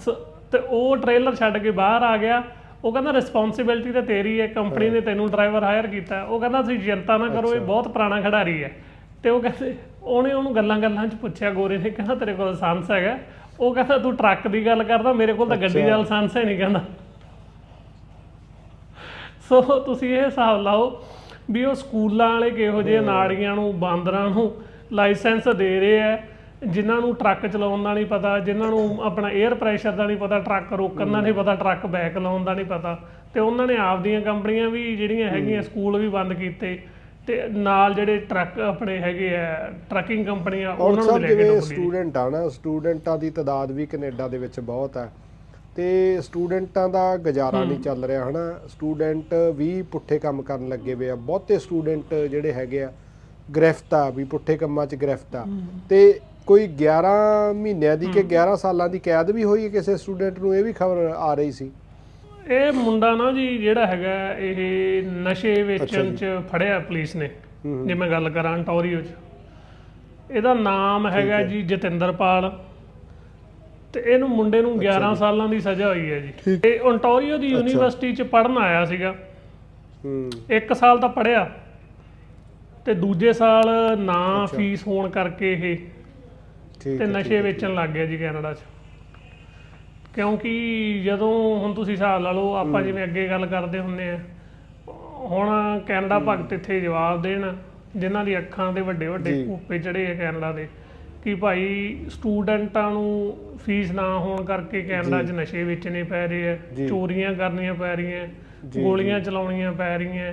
ਸ- ਤੇ ਉਹ ਟ੍ਰੇਲਰ ਛੱਡ ਕੇ ਬਾਹਰ ਆ ਗਿਆ। ਉਹ ਕਹਿੰਦਾ ਰਿਸਪੌਂਸਿਬਿਲਟੀ ਤਾਂ ਤੇਰੀ ਹੈ। ਕੰਪਨੀ ਨੇ ਤੈਨੂੰ ਡਰਾਈਵਰ ਹਾਇਰ ਕੀਤਾ। ਉਹ ਕਹਿੰਦਾ ਤੁਸੀਂ ਚਿੰਤਾ ਨਾ ਕਰੋ ਇਹ ਬਹੁਤ ਪੁਰਾਣਾ ਖਿਡਾਰੀ ਹੈ ਤੇ ਉਹ ਕਹਿੰਦੇ ਉਹਨੇ ਉਹਨੂੰ ਗੱਲਾਂ ਗੱਲਾਂ 'ਚ ਪੁੱਛਿਆ ਗੋਰੇ ਨੇ ਕਹਿੰਦਾ ਤੇਰੇ ਕੋਲ ਲਾਇਸੈਂਸ ਹੈਗਾ। ਉਹ ਕਹਿੰਦਾ ਤੂੰ ਟਰੱਕ ਦੀ ਗੱਲ ਕਰਦਾ ਮੇਰੇ ਕੋਲ ਤਾਂ ਗੱਡੀ ਦਾ ਲਾਇਸੈਂਸ ਹੈ ਨਹੀਂ ਕਹਿੰਦਾ। ਸੋ ਤੁਸੀਂ ਇਹ ਹਿਸਾਬ ਲਾਓ ਵੀ ਉਹ ਸਕੂਲਾਂ ਵਾਲੇ ਕਿਹੋ ਜਿਹੇ ਨਾੜੀਆਂ ਨੂੰ ਬਾਂਦਰਾਂ ਨੂੰ ਲਾਇਸੈਂਸ ਦੇ ਰਹੇ ਆ ਜਿਨ੍ਹਾਂ ਨੂੰ ਟਰੱਕ ਚਲਾਉਣ ਦਾ ਨਹੀਂ ਪਤਾ ਜਿਨ੍ਹਾਂ ਨੂੰ ਆਪਣਾ 에ਅਰ ਪ੍ਰੈਸ਼ਰ ਦਾ ਨਹੀਂ ਪਤਾ ਟਰੱਕ ਰੋਕਣ ਦਾ ਨਹੀਂ ਪਤਾ ਟਰੱਕ ਬੈਕ ਲਾਉਣ ਦਾ ਨਹੀਂ ਪਤਾ। ਤੇ ਉਹਨਾਂ ਨੇ ਆਪਦੀਆਂ ਕੰਪਨੀਆਂ ਵੀ ਜਿਹੜੀਆਂ ਹੈਗੀਆਂ ਸਕੂਲ ਵੀ ਬੰਦ ਕੀਤੇ। ਤੇ ਨਾਲ ਜਿਹੜੇ ਟਰੱਕ ਆਪਣੇ ਹੈਗੇ ਆ ਟਰੱਕਿੰਗ ਕੰਪਨੀਆਂ ਉਹਨਾਂ ਨੂੰ ਵੀ ਲੈ ਕੇ ਸਟੂਡੈਂਟ ਆ ਨਾ ਸਟੂਡੈਂਟਾਂ ਦੀ ਤਾਦਾਦ ਵੀ ਕੈਨੇਡਾ ਦੇ ਵਿੱਚ ਬਹੁਤ ਹੈ ਤੇ ਸਟੂਡੈਂਟਾਂ ਦਾ ਗੁਜ਼ਾਰਾ ਨਹੀਂ ਚੱਲ ਰਿਹਾ ਹਨਾ? ਸਟੂਡੈਂਟ ਵੀ ਪੁੱਠੇ ਕੰਮ ਕਰਨ ਲੱਗੇ ਵੇ ਆ। ਬਹੁਤੇ ਸਟੂਡੈਂਟ ਜਿਹੜੇ ਹੈਗੇ ਆ ਗ੍ਰਿਫਤ ਆ ਵੀ ਪੁੱਠੇ ਕੰਮਾਂ 'ਚ ਗ੍ਰਿਫਤ ਆ। ਤੇ ਕੋਈ 11 ਮਹੀਨਿਆਂ ਦੀ ਕਿ 11 ਸਾਲਾਂ ਦੀ ਕੈਦ ਵੀ ਹੋਈ ਕਿਸੇ ਸਟੂਡੈਂਟ ਨੂੰ ਇਹ ਵੀ ਖਬਰ ਆ ਰਹੀ ਸੀ। ਇਹ ਮੁੰਡਾ ਨਾ ਜੀ ਜਿਹੜਾ ਹੈਗਾ ਇਹ ਨਸ਼ੇ ਵੇਚਣ। ਚ ਫੜਿਆ ਪੁਲਿਸ ਨੇ। ਜੇ ਮੈਂ ਗੱਲ ਕਰਾਂ ਟੋਰੀਓ ਚ ਇਹਦਾ ਨਾਮ ਹੈਗਾ। ਜੀ ਜਤਿੰਦਰਪਾਲ ਤੇ ਇਹਨੂੰ ਮੁੰਡੇ ਨੂੰ 11 ਸਾਲਾਂ ਦੀ ਸਜ਼ਾ ਹੋਈ ਹੈ ਜੀ। ਇਹ ਓਨਟਾਰੀਓ ਦੀ ਯੂਨੀਵਰਸਿਟੀ ਚ ਪੜਨ ਆਇਆ ਸੀਗਾ। ਹੂੰ। ਇੱਕ ਸਾਲ ਤਾਂ ਪੜਿਆ ਤੇ ਦੂਜੇ ਸਾਲ ਨਾ। ਫੀਸ ਹੋਣ ਕਰਕੇ ਇਹ ਤੇ ਨਸ਼ੇ ਵੇਚਣ ਲੱਗ ਗਿਆ ਜੀ ਕੈਨੇਡਾ 'ਚ। ਕਿਉਂਕਿ ਜਦੋਂ ਹੁਣ ਤੁਸੀਂ ਹਿਸਾਬ ਲਾ ਲਓ ਆਪਾਂ ਜਿਵੇਂ ਅੱਗੇ ਗੱਲ ਕਰਦੇ ਹੁੰਨੇ ਆ ਹੁਣ ਕੈਨੇਡਾ ਭਗਤ ਇੱਥੇ ਜਵਾਬ ਦੇਣ ਜਿਨ੍ਹਾਂ ਦੀ ਅੱਖਾਂ ਦੇ ਵੱਡੇ ਵੱਡੇ। ਕੂਪੇ ਚੜੇ ਆ ਕੈਨੇਡਾ ਦੇ ਕਿ ਭਾਈ ਸਟੂਡੈਂਟਾਂ ਨੂੰ ਫੀਸ ਨਾ ਹੋਣ ਕਰਕੇ ਕੈਨੇਡਾ 'ਚ ਨਸ਼ੇ ਵੇਚਣੇ ਪੈ ਰਹੇ ਆ। ਚੋਰੀਆਂ ਕਰਨੀਆਂ ਪੈ ਰਹੀਆਂ ਗੋਲੀਆਂ ਚਲਾਉਣੀਆਂ ਪੈ ਰਹੀਆਂ।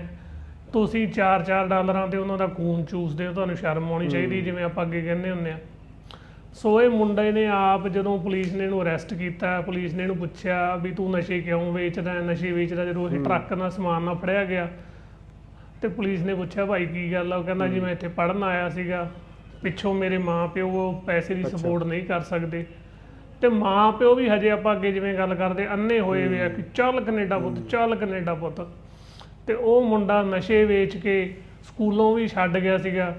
ਤੁਸੀਂ 4-4 ਡਾਲਰਾਂ ਤੇ ਉਹਨਾਂ ਦਾ ਖੂਨ ਚੂਸਦੇ ਹੋ ਤੁਹਾਨੂੰ ਸ਼ਰਮ ਆਉਣੀ ਚਾਹੀਦੀ ਜਿਵੇਂ ਆਪਾਂ ਅੱਗੇ ਕਹਿੰਦੇ ਹੁੰਦੇ ਆ। ਸੋ ਇਹ ਮੁੰਡੇ ਨੇ ਆਪ ਜਦੋਂ ਪੁਲਿਸ ਨੇ ਇਹਨੂੰ ਅਰੈਸਟ ਕੀਤਾ ਪੁਲਿਸ ਨੇ ਇਹਨੂੰ ਪੁੱਛਿਆ ਵੀ ਤੂੰ ਨਸ਼ੇ ਕਿਉਂ ਵੇਚਦਾ ਹੈ? ਨਸ਼ੇ ਵੇਚਦਾ ਜਦੋਂ ਇਹ ਟਰੱਕ ਨਾਲ ਸਮਾਨ ਨਾਲ ਫੜਿਆ ਗਿਆ ਤੇ ਪੁਲਿਸ ਨੇ ਪੁੱਛਿਆ ਭਾਈ ਕੀ ਗੱਲ ਆ? ਉਹ ਕਹਿੰਦਾ ਜੀ ਮੈਂ ਇੱਥੇ ਪੜਨ ਆਇਆ ਸੀਗਾ। ਪਿੱਛੋਂ ਮੇਰੇ ਮਾਂ ਪਿਓ ਉਹ ਪੈਸੇ ਦੀ ਸਪੋਰਟ ਨਹੀਂ ਕਰ ਸਕਦੇ। ਤੇ ਮਾਂ ਪਿਓ ਵੀ ਹਜੇ ਆਪਾਂ ਅੱਗੇ ਜਿਵੇਂ ਗੱਲ ਕਰਦੇ ਅੰਨੇ ਹੋਏ ਵੇ ਆ ਕਿ ਚੱਲ ਕੈਨੇਡਾ ਪੁੱਤ ਚੱਲ ਕੈਨੇਡਾ ਪੁੱਤ। ਤੇ ਉਹ ਮੁੰਡਾ ਨਸ਼ੇ ਵੇਚ ਕੇ ਸਕੂਲੋਂ ਵੀ ਛੱਡ ਗਿਆ ਸੀਗਾ।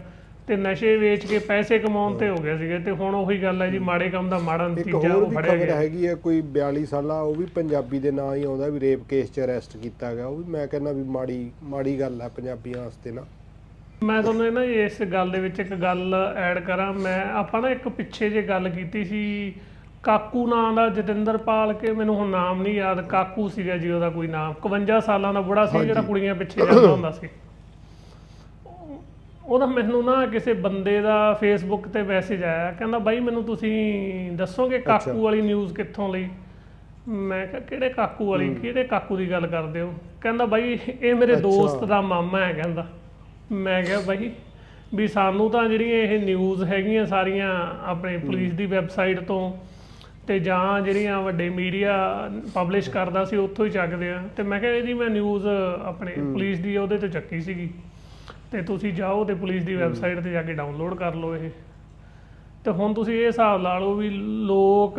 ਤੇ ਨਸ਼ੇ ਵੇਚ ਕੇ ਪੈਸੇ ਕਮਾਉਣ ਤੇ ਹੋ ਗਿਆ ਸੀਗਾ ਤੇ ਹੁਣ ਉਹੀ ਗੱਲ ਹੈ ਜੀ ਮਾੜੇ ਕੰਮ ਦਾ ਮਾੜਾ ਇੱਕ ਨਤੀਜਾ ਹੋਰ ਉਹ ਵੀ ਫੜਿਆ ਖਬਰ ਗਿਆ। ਹੈਗੀ ਹੈ ਕੋਈ 42 ਸਾਲਾ ਉਹ ਵੀ ਪੰਜਾਬੀ ਦੇ ਨਾਂ ਹੀ ਆਉਂਦਾ ਵੀ ਰੇਪ ਕੇਸ 'ਚ ਅਰੈਸਟ ਕੀਤਾ ਗਿਆ ਉਹ ਵੀ ਮੈਂ ਕਹਿੰਦਾ ਵੀ ਮਾੜੀ ਮਾੜੀ ਗੱਲ ਹੈ ਪੰਜਾਬੀਆਂ ਵਾਸਤੇ ਨਾ। ਮੈਂ ਤੁਹਾਨੂੰ ਨਾ ਜੀ ਇਸ ਗੱਲ ਦੇ ਵਿੱਚ ਇੱਕ ਗੱਲ ਐਡ ਕਰਾਂ ਮੈਂ ਆਪਾਂ ਨਾ ਇੱਕ ਪਿੱਛੇ ਜੇ ਗੱਲ ਕੀਤੀ ਸੀ ਕਾਕੂ ਨਾਂ ਦਾ ਜਤਿੰਦਰਪਾਲ ਕੇ ਮੈਨੂੰ ਹੁਣ ਨਾਮ ਨਹੀਂ ਯਾਦ ਕਾਕੂ ਸੀਗਾ ਜੀ ਉਹਦਾ ਕੋਈ ਨਾਮ 51 ਸਾਲਾਂ ਦਾ ਬੁੜਾ ਸੀ ਜਿਹੜਾ ਕੁੜੀਆਂ ਪਿੱਛੇ ਜਾਂਦਾ ਹੁੰਦਾ ਸੀ। ਉਹਦਾ ਮੈਨੂੰ ਨਾ ਕਿਸੇ ਬੰਦੇ ਦਾ ਫੇਸਬੁੱਕ ਤੇ ਮੈਸੇਜ ਆਇਆ ਕਹਿੰਦਾ ਬਾਈ ਮੈਨੂੰ ਤੁਸੀਂ ਦੱਸੋਗੇ ਕਾਕੂ ਵਾਲੀ ਨਿਊਜ਼ ਕਿੱਥੋਂ ਲਈ? ਮੈਂ ਕਿਹਾ ਕਿਹੜੇ ਕਾਕੂ ਵਾਲੀ? ਕਿਹੜੇ ਕਾਕੂ ਦੀ ਗੱਲ ਕਰਦੇ ਹੋ? ਕਹਿੰਦਾ ਬਾਈ ਇਹ ਮੇਰੇ। ਦੋਸਤ ਦਾ ਮਾਮਾ ਹੈ ਕਹਿੰਦਾ। ਮੈਂ ਕਿਹਾ ਬਾਈ ਵੀ ਸਾਨੂੰ ਤਾਂ ਜਿਹੜੀਆਂ ਇਹ ਨਿਊਜ਼ ਹੈਗੀਆਂ ਸਾਰੀਆਂ ਆਪਣੇ ਪੁਲਿਸ ਦੀ ਵੈਬਸਾਈਟ ਤੋਂ ਤੇ ਜਾਂ ਜਿਹੜੀਆਂ ਵੱਡੇ ਮੀਡੀਆ ਪਬਲਿਸ਼ ਕਰਦਾ ਸੀ ਉੱਥੋਂ ਹੀ ਚੱਕਦੇ ਆ। ਤੇ ਮੈਂ ਕਿਹਾ ਇਹਦੀ ਮੈਂ ਨਿਊਜ਼ ਆਪਣੇ ਪੁਲਿਸ ਦੀ ਉਹਦੇ ਤੋਂ ਚੱਕੀ ਸੀਗੀ। ਤੇ ਤੁਸੀਂ ਜਾਓ ਤੇ ਪੁਲਿਸ ਦੀ ਵੈਬਸਾਈਟ ਤੇ ਜਾ ਕੇ ਡਾਊਨਲੋਡ ਕਰ ਲਓ ਇਹ। ਤੇ ਹੁਣ ਤੁਸੀਂ ਇਹ ਹਿਸਾਬ ਲਾ ਲਓ ਵੀ ਲੋਕ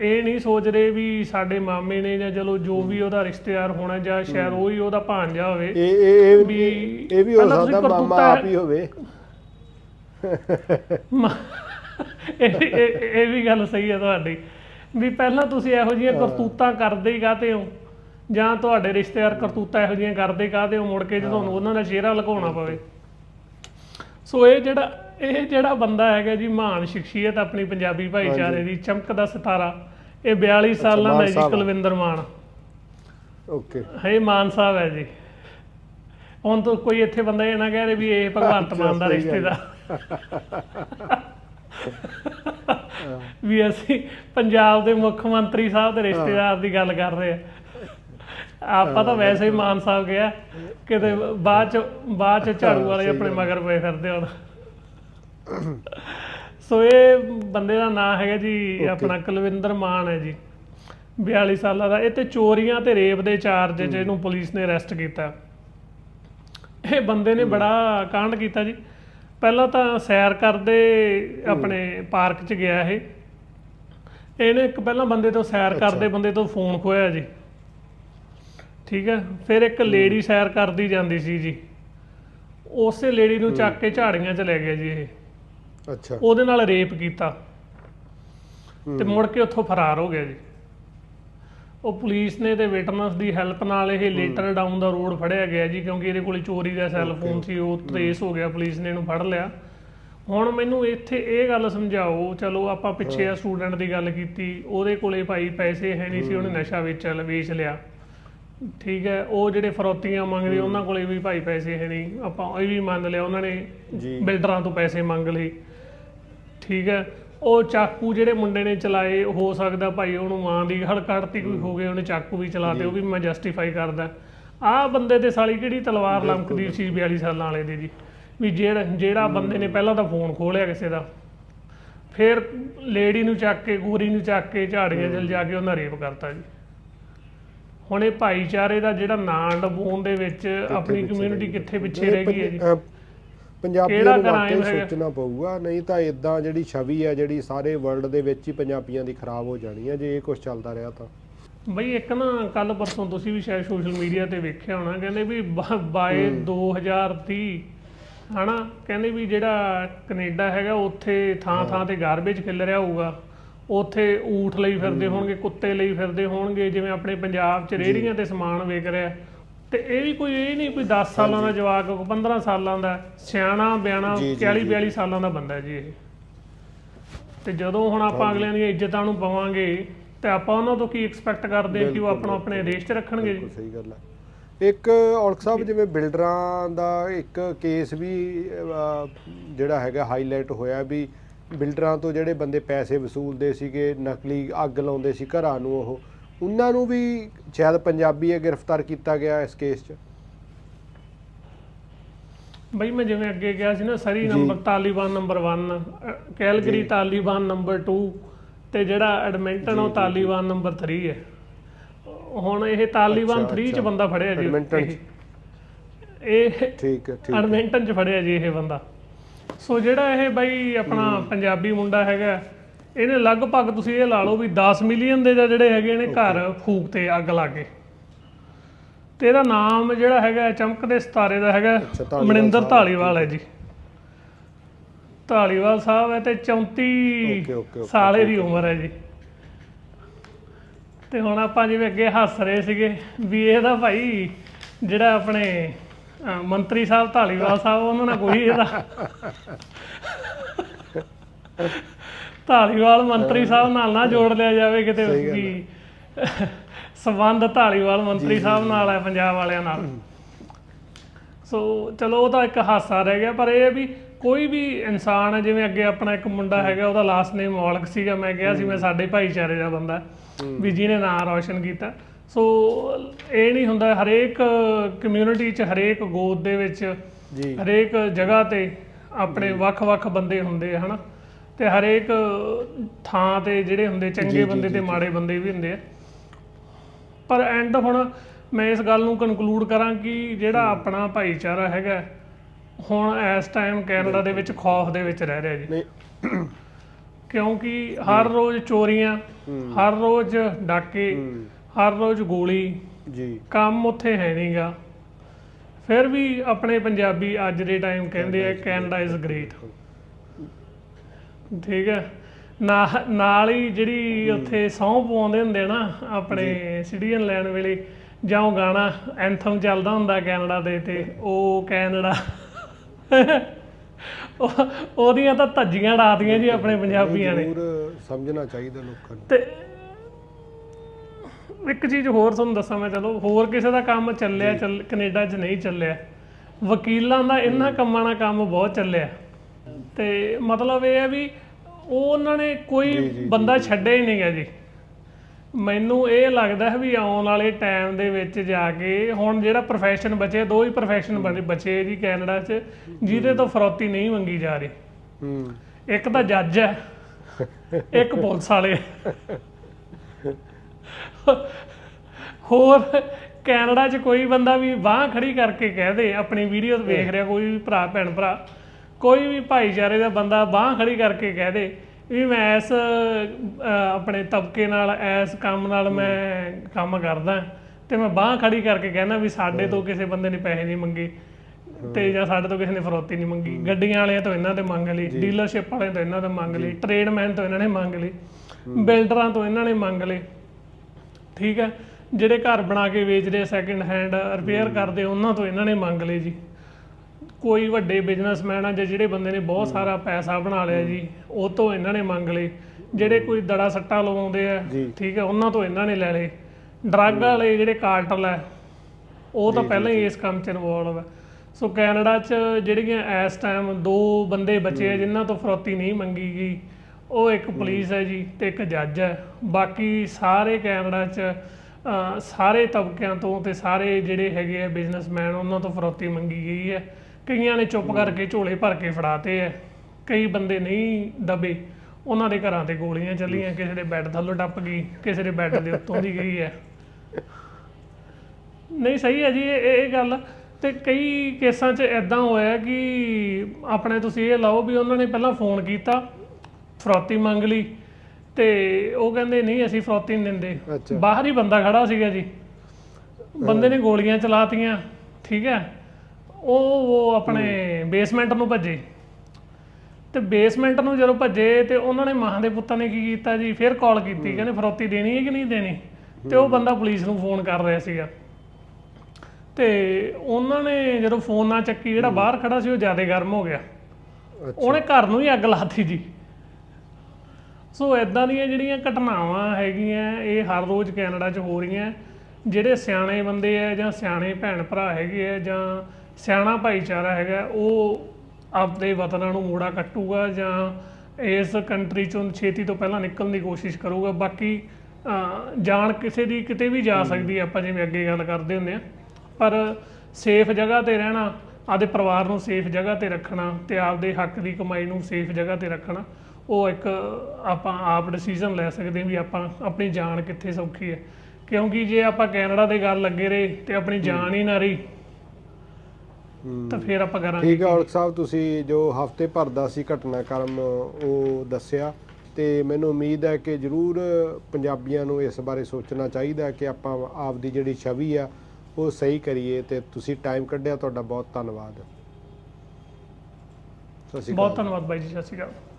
ਇਹ ਨਹੀਂ ਸੋਚ ਰਹੇ ਵੀ ਸਾਡੇ ਮਾਮੇ ਨੇ ਜਾਂ ਚਲੋ ਜੋ ਵੀ ਉਹਦਾ ਰਿਸ਼ਤੇਦਾਰ ਹੋਣਾ ਜਾਂ ਸ਼ਾਇਦ ਉਹ ਹੀ ਉਹਦਾ ਭਾਂਜਾ ਹੋਵੇ। ਇਹ ਇਹ ਇਹ ਵੀ ਇਹ ਵੀ ਹੋ ਪਹਿਲਾਂ ਤੁਸੀਂ ਸਕਦਾ ਮਾਮਾ ਕਰਤੂਤਾਂ- ਆਪ ਹੀ ਹੋਵੇ। ਮ- ਇਹ ਇਹ ਇਹ ਵੀ ਗੱਲ ਸਹੀ ਹੈ ਤੁਹਾਡੀ। ਵੀ ਪਹਿਲਾਂ ਤੁਸੀਂ ਇਹੋ ਜਿਹੀਆਂ ਕਰਤੂਤਾਂ ਕਰਦੇ ਹੀ ਕਾਹਤੇ ਹੋ? ਜਾਂ ਤੁਹਾਡੇ ਰਿਸ਼ਤੇਦਾਰ ਕਰਤੂਤਾਂ ਇਹੋ ਜਿਹੀਆਂ ਕਰਦੇ ਕਾਹਤੇ ਹੋ? ਮੁੜ ਕੇ ਜਦੋਂ ਉਹਨਾਂ ਦਾ ਚਿਹਰਾ ਲੁਕਾਉਣਾ ਪਵੇ। ਸੋ ਇਹ ਜਿਹੜਾ ਇਹ ਜਿਹੜਾ ਬੰਦਾ ਹੈਗਾ ਜੀ ਮਹਾਨ ਸ਼ਖਸੀਅਤ ਆਪਣੀ ਪੰਜਾਬੀ ਭਾਈਚਾਰੇ ਦੀ ਚਮਕਦਾ ਸਿਤਾਰਾ। ਇਹ 42 ਸਾਲਾਂ ਦਾ ਜੀ। ਕੁਲਵਿੰਦਰ ਮਾਨ। ਓਕੇ। ਹੈ ਮਾਨ ਸਾਹਿਬ ਹੈ ਜੀ। ਹੁਣ ਤਾਂ ਕੋਈ ਇੱਥੇ ਬੰਦਾ ਇਹ ਨਾ ਕਹਿ ਰਿਹਾ ਵੀ ਇਹ ਭਗਵੰਤ ਮਾਨ ਦਾ। ਰਿਸ਼ਤੇਦਾਰ। ਵੀ ਅਸੀਂ ਪੰਜਾਬ ਦੇ ਮੁੱਖ ਮੰਤਰੀ ਸਾਹਿਬ ਦੇ ਰਿਸ਼ਤੇਦਾਰ ਦੀ ਗੱਲ ਕਰ ਰਹੇ ਆ ਆਪਾਂ ਤਾਂ ਵੈਸੇ ਹੀ ਮਾਨ ਸਾਹਿਬ ਗਿਆ ਕਿਤੇ ਬਾਅਦ ਚ ਬਾਅਦ ਚ ਝਾੜੂ ਵਾਲੇ ਆਪਣੇ। ਮਗਰ ਪਏ ਫਿਰਦੇ ਹੁਣ ਸੋ ਇਹ ਬੰਦੇ ਦਾ ਨਾਮ ਹੈਗਾ ਜੀ. ਆਪਣਾ ਕੁਲਵਿੰਦਰ ਮਾਨ ਹੈ ਜੀ। 42 ਸਾਲਾਂ ਦਾ ਇਹ ਤੇ ਚੋਰੀਆਂ ਤੇ ਰੇਪ ਦੇ ਚਾਰਜ 'ਚ ਇਹਨੂੰ ਪੁਲਿਸ ਨੇ ਅਰੈਸਟ ਕੀਤਾ। ਇਹ ਬੰਦੇ ਨੇ ਬੜਾ ਕਾਂਡ ਕੀਤਾ ਜੀ। ਪਹਿਲਾਂ ਤਾਂ ਸੈਰ ਕਰਦੇ ਆਪਣੇ ਪਾਰਕ 'ਚ ਗਿਆ ਇਹ। ਇਹਨੇ ਇੱਕ ਪਹਿਲਾਂ ਬੰਦੇ ਤੋਂ ਸੈਰ ਕਰਦੇ ਬੰਦੇ ਤੋਂ ਫੋਨ ਖੋਇਆ ਜੀ। ਠੀਕ ਹੈ? ਫਿਰ ਇੱਕ ਲੇਡੀ ਸੈਰ ਕਰਦੀ ਜਾਂਦੀ ਸੀ ਜੀ। ਉਸੇ ਲੇਡੀ ਨੂੰ ਚੱਕ ਕੇ ਝਾੜੀਆਂ 'ਚ ਲੈ ਗਿਆ ਜੀ ਇਹ। ਅੱਛਾ। ਉਹਦੇ ਨਾਲ ਰੇਪ ਕੀਤਾ। ਤੇ ਮੁੜ ਕੇ ਉੱਥੋਂ ਫਰਾਰ ਹੋ ਗਿਆ ਜੀ। ਉਹ ਪੁਲਿਸ ਨੇ ਤੇ ਵਿਟਨੈਸ ਦੀ ਹੈਲਪ ਨਾਲ ਇਹ ਲੇਟਰ ਡਾਊਨ ਦਾ ਰੋਡ ਫੜਿਆ ਗਿਆ ਜੀ ਕਿਉਂਕਿ ਇਹਦੇ ਕੋਲ ਚੋਰੀ ਦਾ ਸੈੱਲ ਫੋਨ ਸੀ ਉਹ ਟ੍ਰੇਸ ਹੋ ਗਿਆ ਪੁਲਿਸ ਨੇ ਇਹਨੂੰ ਫੜ ਲਿਆ। ਹੁਣ ਮੈਨੂੰ ਇੱਥੇ ਇਹ ਗੱਲ ਸਮਝਾਓ ਚਲੋ ਆਪਾਂ ਪਿੱਛੇ ਆ ਸਟੂਡੈਂਟ ਦੀ ਗੱਲ ਕੀਤੀ ਉਹਦੇ ਕੋਲੇ ਭਾਈ ਪੈਸੇ ਹੈ ਨਹੀਂ ਸੀ ਉਹਨੇ ਨਸ਼ਾ ਵੇਚ ਵੇਚ ਲਿਆ। ਠੀਕ ਹੈ ਉਹ ਜਿਹੜੇ ਫਰੋਤੀਆਂ ਮੰਗਦੇ ਉਹਨਾਂ ਕੋਲੇ ਵੀ ਭਾਈ ਪੈਸੇ ਹੈ ਨਹੀਂ। ਆਪਾਂ ਇਹ ਵੀ ਮੰਨ ਲਿਆ ਉਹਨਾਂ ਨੇ ਜੀ। ਬਿਲਡਰਾਂ ਤੋਂ ਪੈਸੇ ਮੰਗ ਲਏ। ਠੀਕ ਹੈ ਉਹ ਚਾਕੂ ਜਿਹੜੇ ਮੁੰਡੇ ਨੇ ਚਲਾਏ ਹੋ ਸਕਦਾ ਭਾਈ ਉਹਨੂੰ ਮਾਂ ਦੀ ਹੜ ਕੱਢਤੀ ਕੋਈ ਹੋ। ਗਏ ਉਹਨੇ ਚਾਕੂ ਵੀ ਚਲਾਤੇ ਉਹ ਵੀ ਮੈਂ ਜਸਟੀਫਾਈ ਕਰਦਾ। ਆਹ ਬੰਦੇ ਤੇ ਸਾਲੀ ਕਿਹੜੀ ਤਲਵਾਰ ਲਮਕਦੀ ਸੀ 42 ਸਾਲਾਂ ਵਾਲੇ ਦੀ ਜੀ। ਵੀ ਜਿਹੜਾ ਜਿਹੜਾ ਬੰਦੇ ਨੇ ਪਹਿਲਾਂ ਤਾਂ ਫੋਨ ਖੋਲਿਆ ਕਿਸੇ ਦਾ। ਫਿਰ ਲੇਡੀ ਨੂੰ ਚੱਕ ਕੇ ਗੋਰੀ ਨੂੰ ਚੱਕ ਕੇ ਝਾੜੀਆਂ ਜਲ ਜਾ ਕੇ ਉਹਨਾਂ ਰੇਪ ਕਰਤਾ ਜੀ। ਹੁਣ ਇਹ ਭਾਈਚਾਰੇ ਦਾ ਜਿਹੜਾ ਨਾਂ ਡਬੋਨ ਦੇ ਵਿੱਚ ਆਪਣੀ ਕਮਿਊਨਿਟੀ ਕਿੱਥੇ ਪਿੱਛੇ ਰਹਿ ਗਈ ਹੈ ਜੀ? ਪੰਜਾਬੀਆਂ ਨੂੰ ਵਾਕਈ? ਸੋਚਣਾ ਪਊਗਾ ਨਹੀਂ ਤਾਂ ਇਦਾਂ ਜਿਹੜੀ ਛਵੀ ਹੈ ਜਿਹੜੀ ਸਾਰੇ ਵਰਲਡ ਦੇ ਵਿੱਚ ਹੀ ਪੰਜਾਬੀਆਂ ਦੀ ਖਰਾਬ ਹੋ ਜਾਣੀ ਹੈ ਜੇ ਇਹ ਕੁਝ ਚੱਲਦਾ ਰਿਹਾ ਤਾਂ। ਬਈ ਇੱਕ ਨਾ ਕੱਲ ਪਰਸੋਂ ਤੁਸੀਂ ਵੀ ਸ਼ਾਇਦ ਸੋਸ਼ਲ ਮੀਡੀਆ ਤੇ ਵੇਖਿਆ ਹੋਣਾ ਕਹਿੰਦੇ ਵੀ ਬਾਏ 2030 ਹਨਾ? ਕਹਿੰਦੇ ਵੀ ਜਿਹੜਾ ਕੈਨੇਡਾ ਹੈਗਾ ਉੱਥੇ ਥਾਂ ਥਾਂ ਤੇ ਗਾਰਬੇਜ ਖਿਲ ਰਿਹਾ ਹੋਊਗਾ। ਉੱਥੇ ਊਠ ਲਈ ਫਿਰਦੇ ਹੋਣਗੇ ਕੁੱਤੇ ਲਈ ਫਿਰਦੇ ਹੋਣਗੇ ਜਿਵੇਂ ਆਪਣੇ ਪੰਜਾਬ 'ਚ ਰੇਹੜੀਆਂ ਤੇ ਸਮਾਨ ਵੇਚ ਰਿਹਾ। ਤੇ ਇਹ ਵੀ ਕੋਈ ਇਹ ਨਹੀਂ ਕੋਈ 10 ਸਾਲਾਂ ਦਾ ਜਵਾਕ ਕੋਈ 15 ਸਾਲਾਂ ਦਾ ਸਿਆਣਾ ਬਿਆਣਾ ਜੀ, ਜੀ, 40 ਜੀ। 42 ਸਾਲਾਂ ਦਾ ਬੰਦਾ ਜੀ ਇਹ। ਤੇ ਜਦੋਂ ਹੁਣ ਆਪਾਂ ਅਗਲਿਆਂ ਦੀਆਂ ਇੱਜ਼ਤਾਂ ਨੂੰ ਪਵਾਂਗੇ ਤੇ ਆਪਾਂ ਉਹਨਾਂ ਤੋਂ ਕੀ ਐਕਸਪੈਕਟ ਕਰਦੇ ਕਿ ਉਹ ਆਪਣਾ ਆਪਣੇ ਦੇਸ਼ 'ਚ ਰੱਖਣਗੇ ਜੀ? ਸਹੀ ਗੱਲ ਹੈ ਇੱਕ ਔਲਖ ਸਾਹਿਬ ਜਿਵੇਂ ਬਿਲਡਰਾਂ ਦਾ ਇੱਕ ਕੇਸ ਵੀ ਜਿਹੜਾ ਹੈਗਾ ਹਾਈਲਾਈਟ ਹੋਇਆ ਵੀ ਬਿਲਡਰਾਂ ਤੋਂ ਜਿਹੜੇ ਬੰਦੇ ਪੈਸੇ ਵਸੂਲਦੇ ਸੀਗੇ ਨਕਲੀ ਅੱਗ ਲਾਉਂਦੇ ਸੀ ਘਰਾਂ ਨੂੰ ਉਹ ਉਹਨਾਂ ਨੂੰ ਵੀ ਸ਼ਾਇਦ ਪੰਜਾਬੀ ਇਹ ਗ੍ਰਿਫਤਾਰ ਕੀਤਾ ਗਿਆ ਇਸ ਕੇਸ 'ਚ ਬਈ ਮੈਂ ਜਿਵੇਂ ਅੱਗੇ ਗਿਆ ਸੀ ਨਾ Surrey. Number Taliban number 1 Calgary Taliban number 2 ਤੇ ਜਿਹੜਾ ਐਡਮਿੰਟਨ ਉਹ ਤਾਲਿਬਾਨ ਨੰਬਰ 3 ਹੈ ਹੁਣ ਇਹ ਤਾਲਿਬਾਨ ਅੱਛਾ, 3 ਚ। ਬੰਦਾ ਫੜਿਆ ਜੀ ਐਡਮਿੰਟਨ। ਇਹ ਠੀਕ ਹੈ ਠੀਕ ਹੈ। ਐਡਮਿੰਟਨ ਚ ਫੜਿਆ ਜੀ ਇਹ ਬੰਦਾ ਸੋ ਜਿਹੜਾ ਇਹ ਬਾਈ ਆਪਣਾ ਪੰਜਾਬੀ ਮੁੰਡਾ ਹੈਗਾ ਇਹਨੇ ਲਗਭਗ ਤੁਸੀਂ ਇਹ ਲਾ ਲਓ ਵੀ 10 ਮਿਲੀਅਨ ਦੇ ਜਿਹੜੇ ਹੈਗੇ ਨੇ ਘਰ ਫੂਕ ਤੇ ਅੱਗ ਲਾ ਕੇ। ਤੇ ਇਹਦਾ ਨਾਮ ਜਿਹੜਾ ਹੈਗਾ ਚਮਕਦੇ ਸਿਤਾਰੇ ਦਾ ਹੈਗਾ ਧਾਲੀਵਾਲ ਮਨਿੰਦਰ। ਢਾਲੀਵਾਲ ਹੈ। ਜੀ। ਢਾਲੀਵਾਲ ਸਾਹਿਬ ਹੈ ਤੇ 34 ਓਕੇ, ਓਕੇ, ਓਕੇ, ਸਾਲੇ ਦੀ ਉਮਰ ਹੈ ਜੀ। ਤੇ ਹੁਣ ਆਪਾਂ ਜਿਵੇਂ ਅੱਗੇ ਹੱਸ ਰਹੇ ਸੀਗੇ ਵੀ ਇਹਦਾ ਭਾਈ ਜਿਹੜਾ ਆਪਣੇ ਅਹ, ਮੰਤਰੀ ਸਾਹਿਬ ਢਾਲੀਵਾਲ ਸਾਹਿਬ ਉਹਨਾਂ ਨਾਲ ਕੋਈ ਇਹਦਾ ਢਾਲੀਵਾਲ ਮੰਤਰੀ ਸਾਹਿਬ ਨਾਲ ਨਾ ਜੋੜ ਲਿਆ ਜਾਵੇ ਕਿਤੇ ਵੀ ਸਬੰਧ ਢਾਲੀਵਾਲ ਮੰਤਰੀ ਸਾਹਿਬ ਨਾਲ ਹੈ ਪੰਜਾਬ ਵਾਲਿਆਂ ਨਾਲ। ਸੋ ਚਲੋ ਉਹ ਤਾਂ ਇੱਕ ਹਾਸਾ ਰਹਿ ਗਿਆ ਪਰ ਇਹ ਹੈ ਵੀ ਕੋਈ ਵੀ ਇਨਸਾਨ ਹੈ ਜਿਵੇਂ ਅੱਗੇ ਆਪਣਾ ਇੱਕ ਮੁੰਡਾ ਹੈਗਾ ਉਹਦਾ ਲਾਸਟ ਨੇਮ ਔਲਖ ਸੀਗਾ ਮੈਂ ਕਿਹਾ ਸੀ ਮੈਂ ਸਾਡੇ ਭਾਈਚਾਰੇ ਦਾ ਬੰਦਾ ਵੀ ਜਿਹਨੇ ਨਾਂ ਰੌਸ਼ਨ ਕੀਤਾ। ਸੋ ਇਹ ਨਹੀਂ ਹੁੰਦਾ ਹਰੇਕ ਕਮਿਊਨਿਟੀ 'ਚ ਹਰੇਕ ਗੋਤ ਦੇ ਵਿੱਚ ਜੀ। ਹਰੇਕ ਜਗ੍ਹਾ ਤੇ ਆਪਣੇ ਵੱਖ-ਵੱਖ ਬੰਦੇ ਹੁੰਦੇ ਆ ਹਨਾ? ਤੇ ਹਰੇਕ ਥਾਂ ਤੇ ਜਿਹੜੇ ਹੁੰਦੇ ਚੰਗੇ ਬੰਦੇ ਤੇ। ਮਾੜੇ ਬੰਦੇ ਵੀ ਹੁੰਦੇ ਆ। ਪਰ ਐਂਡ ਹੁਣ ਮੈਂ ਇਸ ਗੱਲ ਨੂੰ ਕਨਕਲੂਡ ਕਰਾਂ ਕਿ ਜਿਹੜਾ ਆਪਣਾ ਭਾਈਚਾਰਾ ਹੈਗਾ ਹੁਣ ਇਸ ਟਾਈਮ ਕੈਨੇਡਾ ਦੇ ਵਿੱਚ ਖੌਫ ਦੇ ਵਿੱਚ ਰਹਿ ਰਿਹਾ ਜੀ। ਕਿਉਂਕਿ ਹਰ ਰੋਜ਼ ਚੋਰੀਆਂ ਹਰ ਰੋਜ਼ ਡਾਕੇ ਹਰ ਰੋਜ਼ ਗੋਲੀ ਜੀ। ਕੰਮ ਉੱਥੇ ਹੈ ਨਹੀਂਗਾ। ਫਿਰ ਵੀ ਆਪਣੇ ਪੰਜਾਬੀ ਅੱਜ ਦੇ ਟਾਈਮ ਕਹਿੰਦੇ ਆ ਕੈਨੇਡਾ ਇਜ਼ ਗ੍ਰੇਟ ਠੀਕ ਹੈ। ਨਾਲ ਹੀ ਜਿਹੜੀ ਉੱਥੇ ਸਹੁੰ ਪਵਾਉਂਦੇ ਹੁੰਦੇ ਨਾ ਆਪਣੇ ਸਿਟੀਜ਼ਨ ਲੈਣ ਵੇਲੇ ਜਾਂ ਉਹ ਗਾਣਾ ਐਂਥਮ ਚੱਲਦਾ ਹੁੰਦਾ ਕੈਨੇਡਾ ਦੇ ਤੇ ਉਹ ਕੈਨੇਡਾ ਉਹ- ਉਹਦੀਆਂ ਤਾਂ ਧੱਜੀਆਂ ਡਾਤੀਆਂ ਜੀ ਆਪਣੇ ਪੰਜਾਬੀਆਂ ਨੇ। ਜ਼ਰੂਰ ਸਮਝਣਾ ਚਾਹੀਦਾ ਲੋਕਾਂ ਨੂੰ। ਤੇ ਇੱਕ ਚੀਜ਼ ਹੋਰ ਤੁਹਾਨੂੰ ਦੱਸਾਂ ਮੈਂ ਚਲੋ ਹੋਰ ਕਿਸੇ ਦਾ ਕੰਮ ਚੱਲਿਆ ਚੱਲ ਕੈਨੇਡਾ 'ਚ ਨਹੀਂ ਚੱਲਿਆ। ਵਕੀਲਾਂ ਦਾ ਇਹਨਾਂ ਕੰਮਾਂ ਨਾਲ ਕੰਮ ਬਹੁਤ ਚੱਲਿਆ। ਤੇ ਮਤਲਬ ਇਹ ਹੈ ਵੀ ਉਹ ਉਹਨਾਂ ਨੇ ਕੋਈ ਬੰਦਾ ਛੱਡਿਆ ਹੀ ਨਹੀਂਗਾ ਜੀ। ਮੈਨੂੰ ਇਹ ਲੱਗਦਾ ਹੈ ਵੀ ਆਉਣ ਵਾਲੇ ਟਾਈਮ ਦੇ ਵਿੱਚ ਜਾ ਕੇ ਹੁਣ ਜਿਹੜਾ profession ਬਚੇ ਦੋ ਹੀ profession ਬਣੇ ਬਚੇ ਜੀ ਕੈਨੇਡਾ 'ਚ ਜਿਹਦੇ ਤੋਂ ਫਰੌਤੀ ਨਹੀਂ ਮੰਗੀ ਜਾ ਰਹੀ। ਹੂੰ। ਇੱਕ ਤਾਂ ਜੱਜ ਹੈ ਇੱਕ ਪੁਲਿਸ ਵਾਲੇ ਹੋਰ ਕੈਨੇਡਾ 'ਚ ਕੋਈ ਬੰਦਾ ਵੀ ਬਾਹ ਖੜੀ ਕਰਕੇ ਕਹਿ ਦੇ ਆਪਣੀ ਵੀਡੀਓ ਵੇਖ ਰਿਹਾ ਕੋਈ ਵੀ ਭਰਾ ਭੈਣ ਭਰਾ ਕੋਈ ਵੀ ਭਾਈਚਾਰੇ ਦਾ ਬੰਦਾ ਬਾਹ ਖੜੀ ਕਰਕੇ ਕਹਿ ਦੇ ਵੀ ਮੈਂ ਇਸ ਆਪਣੇ ਤਬਕੇ ਨਾਲ ਇਸ ਕੰਮ ਨਾਲ ਮੈਂ ਕੰਮ ਕਰਦਾ ਤੇ ਮੈਂ ਬਾਹ ਖੜੀ ਕਰਕੇ ਕਹਿੰਦਾ ਵੀ ਸਾਡੇ ਤੋਂ ਕਿਸੇ ਬੰਦੇ ਨੇ ਪੈਸੇ ਨਹੀਂ ਮੰਗੇ ਤੇ ਜਾਂ ਸਾਡੇ ਤੋਂ ਕਿਸੇ ਨੇ ਫਰੋਤੀ ਨਹੀਂ ਮੰਗੀ। ਗੱਡੀਆਂ ਵਾਲਿਆਂ ਤੋਂ ਇਹਨਾਂ ਦੇ ਮੰਗ ਲਈ ਡੀਲਰਸ਼ਿਪ ਵਾਲਿਆਂ ਤੋਂ ਇਹਨਾਂ ਤੋਂ ਮੰਗ ਲਈ ਟ੍ਰੇਡਮੈਨ ਤੋਂ ਇਹਨਾਂ ਨੇ ਮੰਗ ਲਈ ਬਿਲਡਰਾਂ ਤੋਂ ਇਹਨਾਂ ਨੇ ਮੰਗ ਲਈ। ਠੀਕ ਹੈ? ਜਿਹੜੇ ਘਰ ਬਣਾ ਕੇ ਵੇਚਦੇ ਸੈਕਿੰਡ ਹੈਂਡ ਰਿਪੇਅਰ ਕਰਦੇ ਉਹਨਾਂ ਤੋਂ ਇਹਨਾਂ ਨੇ ਮੰਗ ਲਈ ਜੀ। ਕੋਈ ਵੱਡੇ ਬਿਜ਼ਨਸਮੈਨ ਆ ਜਾਂ ਜਿਹੜੇ ਬੰਦੇ ਨੇ ਬਹੁਤ ਸਾਰਾ ਪੈਸਾ ਬਣਾ ਲਿਆ ਜੀ ਉਹ ਤੋਂ ਇਹਨਾਂ ਨੇ ਮੰਗ ਲਏ। ਜਿਹੜੇ ਕੋਈ ਦੜਾ ਸੱਟਾ ਲਵਾਉਂਦੇ ਆ। ਠੀਕ ਹੈ ਉਹਨਾਂ ਤੋਂ ਇਹਨਾਂ ਨੇ ਲੈ ਲਏ। ਡਰੱਗ ਵਾਲੇ ਜਿਹੜੇ ਕਾਰਟਲ ਆ ਉਹ ਤਾਂ ਪਹਿਲਾਂ ਹੀ ਇਸ ਕੰਮ 'ਚ ਇਨਵੋਲਵ ਹੈ ਸੋ ਕੈਨੇਡਾ 'ਚ ਜਿਹੜੀਆਂ ਇਸ ਟਾਈਮ ਦੋ ਬੰਦੇ ਬਚੇ ਆ ਜਿਨ੍ਹਾਂ ਤੋਂ ਫਰੋਤੀ ਨਹੀਂ ਮੰਗੀ ਗਈ। ਉਹ ਇੱਕ ਪੁਲਿਸ ਹੈ ਜੀ ਤੇ ਇੱਕ ਜੱਜ ਹੈ। ਬਾਕੀ ਸਾਰੇ ਕੈਨੇਡਾ 'ਚ, ਅਹ, ਸਾਰੇ ਤਬਕਿਆਂ ਤੋਂ ਤੇ ਸਾਰੇ ਜਿਹੜੇ ਹੈਗੇ ਆ ਬਿਜ਼ਨਸਮੈਨ ਉਹਨਾਂ ਤੋਂ ਫਰੋਤੀ ਮੰਗੀ ਗਈ ਹੈ। ਕਈਆਂ ਨੇ ਚੁੱਪ ਕਰਕੇ ਝੋਲੇ ਭਰ ਕੇ ਫੜਾਤੇ ਹੈ। ਕਈ ਬੰਦੇ ਨਹੀਂ ਦਬੇ। ਉਹਨਾਂ ਦੇ ਘਰਾਂ ਤੇ ਗੋਲੀਆਂ ਚੱਲੀਆਂ, ਕਿਸੇ ਦੇ ਬੈੱਡ ਥੱਲੋਂ ਟੱਪ ਗਈ, ਕਿਸੇ ਦੇ ਬੈੱਡ ਦੇ ਉੱਤੋਂ ਦੀ ਗਈ ਹੈ। ਨਹੀਂ, ਸਹੀ ਹੈ ਜੀ ਇਹ ਇਹ ਗੱਲ। ਤੇ ਕਈ ਕੇਸਾਂ 'ਚ ਐਦਾਂ ਹੋਇਆ ਕਿ ਆਪਣੇ ਤੁਸੀਂ ਇਹ ਲਾਓ ਵੀ ਉਹਨਾਂ ਨੇ ਪਹਿਲਾਂ ਫੋਨ ਕੀਤਾ ਫਰੌਤੀ ਮੰਗ ਲਈ ਤੇ ਉਹ ਕਹਿੰਦੇ ਨਹੀਂ ਅਸੀਂ ਫਰੌਤੀ ਨਹੀਂ ਦਿੰਦੇ। ਬਾਹਰ ਹੀ ਬੰਦਾ ਖੜਾ ਸੀਗਾ ਜੀ। ਬੰਦੇ ਨੇ ਗੋਲੀਆਂ ਚਲਾਤੀਆਂ ਠੀਕ ਹੈ। ਉਹ ਉਹ ਆਪਣੇ ਬੇਸਮੈਂਟ ਨੂੰ ਭੱਜੇ। ਤੇ ਬੇਸਮੈਂਟ ਨੂੰ ਜਦੋਂ ਭੱਜੇ ਤੇ ਉਹਨਾਂ ਨੇ ਮਾਂ ਦੇ ਪੁੱਤਾਂ ਨੇ ਕੀ ਕੀਤਾ ਜੀ? ਫਿਰ ਕਾਲ ਕੀਤੀ ਕਹਿੰਦੇ ਫਰੌਤੀ ਦੇਣੀ ਹੈ ਕਿ ਨਹੀਂ ਦੇਣੀ? ਤੇ ਉਹ ਬੰਦਾ ਪੁਲਿਸ ਨੂੰ ਫੋਨ ਕਰ ਰਿਹਾ ਸੀਗਾ। ਤੇ ਉਹਨਾਂ ਨੇ ਜਦੋਂ ਫੋਨ ਨਾ ਚੱਕੀ ਜਿਹੜਾ ਬਾਹਰ ਖੜਾ ਸੀ ਉਹ ਜ਼ਿਆਦਾ ਗਰਮ ਹੋ ਗਿਆ। ਉਹਨੇ ਘਰ ਨੂੰ ਹੀ ਅੱਗ ਲਾਤੀ ਜੀ। ਸੋ ਇਦਾਂ ਦੀਆਂ ਜਿਹੜੀਆਂ ਘਟਨਾਵਾਂ ਹੈਗੀਆਂ, ਇਹ ਹਰ ਰੋਜ਼ ਕੈਨੇਡਾ 'ਚ ਹੋ ਰਹੀਆਂ। ਜਿਹੜੇ ਸਿਆਣੇ ਬੰਦੇ ਆ ਜਾਂ ਸਿਆਣੇ ਭੈਣ ਭਰਾ ਹੈਗੇ ਆ ਜਾਂ ਸਿਆਣਾ ਭਾਈਚਾਰਾ ਹੈਗਾ, ਉਹ ਆਪਦੇ ਵਤਨਾਂ ਨੂੰ ਮੋੜਾ ਕੱਟੂਗਾ ਜਾਂ ਇਸ ਕੰਟਰੀ ਚੋਂ ਛੇਤੀ ਤੋਂ ਪਹਿਲਾਂ ਨਿਕਲਣ ਦੀ ਕੋਸ਼ਿਸ਼ ਕਰੂਗਾ। ਬਾਕੀ ਜਾਣ ਕਿਸੇ ਦੀ ਕਿਤੇ ਵੀ ਜਾ ਸਕਦੀ ਆਪਾਂ ਜਿਵੇਂ ਅੱਗੇ ਗੱਲ ਕਰਦੇ ਹੁੰਦੇ ਆ। ਪਰ ਸੇਫ ਜਗ੍ਹਾ ਤੇ ਰਹਿਣਾ, ਆਪਦੇ ਪਰਿਵਾਰ ਨੂੰ ਸੇਫ ਜਗ੍ਹਾ ਤੇ ਰੱਖਣਾ ਤੇ ਆਪਦੇ ਹੱਕ ਦੀ ਕਮਾਈ ਨੂੰ ਸੇਫ ਜਗ੍ਹਾ ਤੇ ਰੱਖਣਾ ਉਹ ਇੱਕ ਆਪਾਂ ਆਪ ਡਿਸੀਜਨ ਲੈ ਸਕਦੇ ਹਾਂ ਵੀ ਆਪਾਂ ਆਪਣੀ ਜਾਨ ਕਿੱਥੇ ਸੌਖੀ ਹੈ। ਕਿਉਂਕਿ ਜੇ ਆਪਾਂ ਕੈਨੇਡਾ ਦੇ ਗੱਲ ਲੱਗੇ ਰਹੇ ਤੇ ਆਪਣੀ ਜਾਨ ਹੀ ਨਾ ਰਹੀ। ਤਾਂ ਫਿਰ ਆਪਾਂ ਕਰਾਂਗੇ। ਠੀਕ ਹੈ ਔਲਖ ਸਾਹਿਬ ਤੁਸੀਂ ਜੋ ਹਫ਼ਤੇ ਭਰ ਦਾ ਸੀ ਘਟਨਾਕ੍ਰਮ ਉਹ ਦੱਸਿਆ ਤੇ ਮੈਨੂੰ ਉਮੀਦ ਹੈ ਕਿ ਜਰੂਰ ਪੰਜਾਬੀਆਂ ਨੂੰ ਇਸ ਬਾਰੇ ਸੋਚਣਾ ਚਾਹੀਦਾ ਕਿ ਆਪਾਂ ਆਪ ਦੀ ਜਿਹੜੀ ਛਵੀ ਆ ਉਹ ਸਹੀ ਕਰੀਏ ਤੇ ਤੁਸੀਂ ਟਾਈਮ ਕੱਢਿਆ ਤੁਹਾਡਾ ਬਹੁਤ ਧੰਨਵਾਦ। ਸਤਿ ਸ਼੍ਰੀ ਅਕਾਲ। ਬਹੁਤ ਧੰਨਵਾਦ ਬਾਈ ਜੀ ਸਤਿ ਸ਼੍ਰੀ ਅਕਾਲ।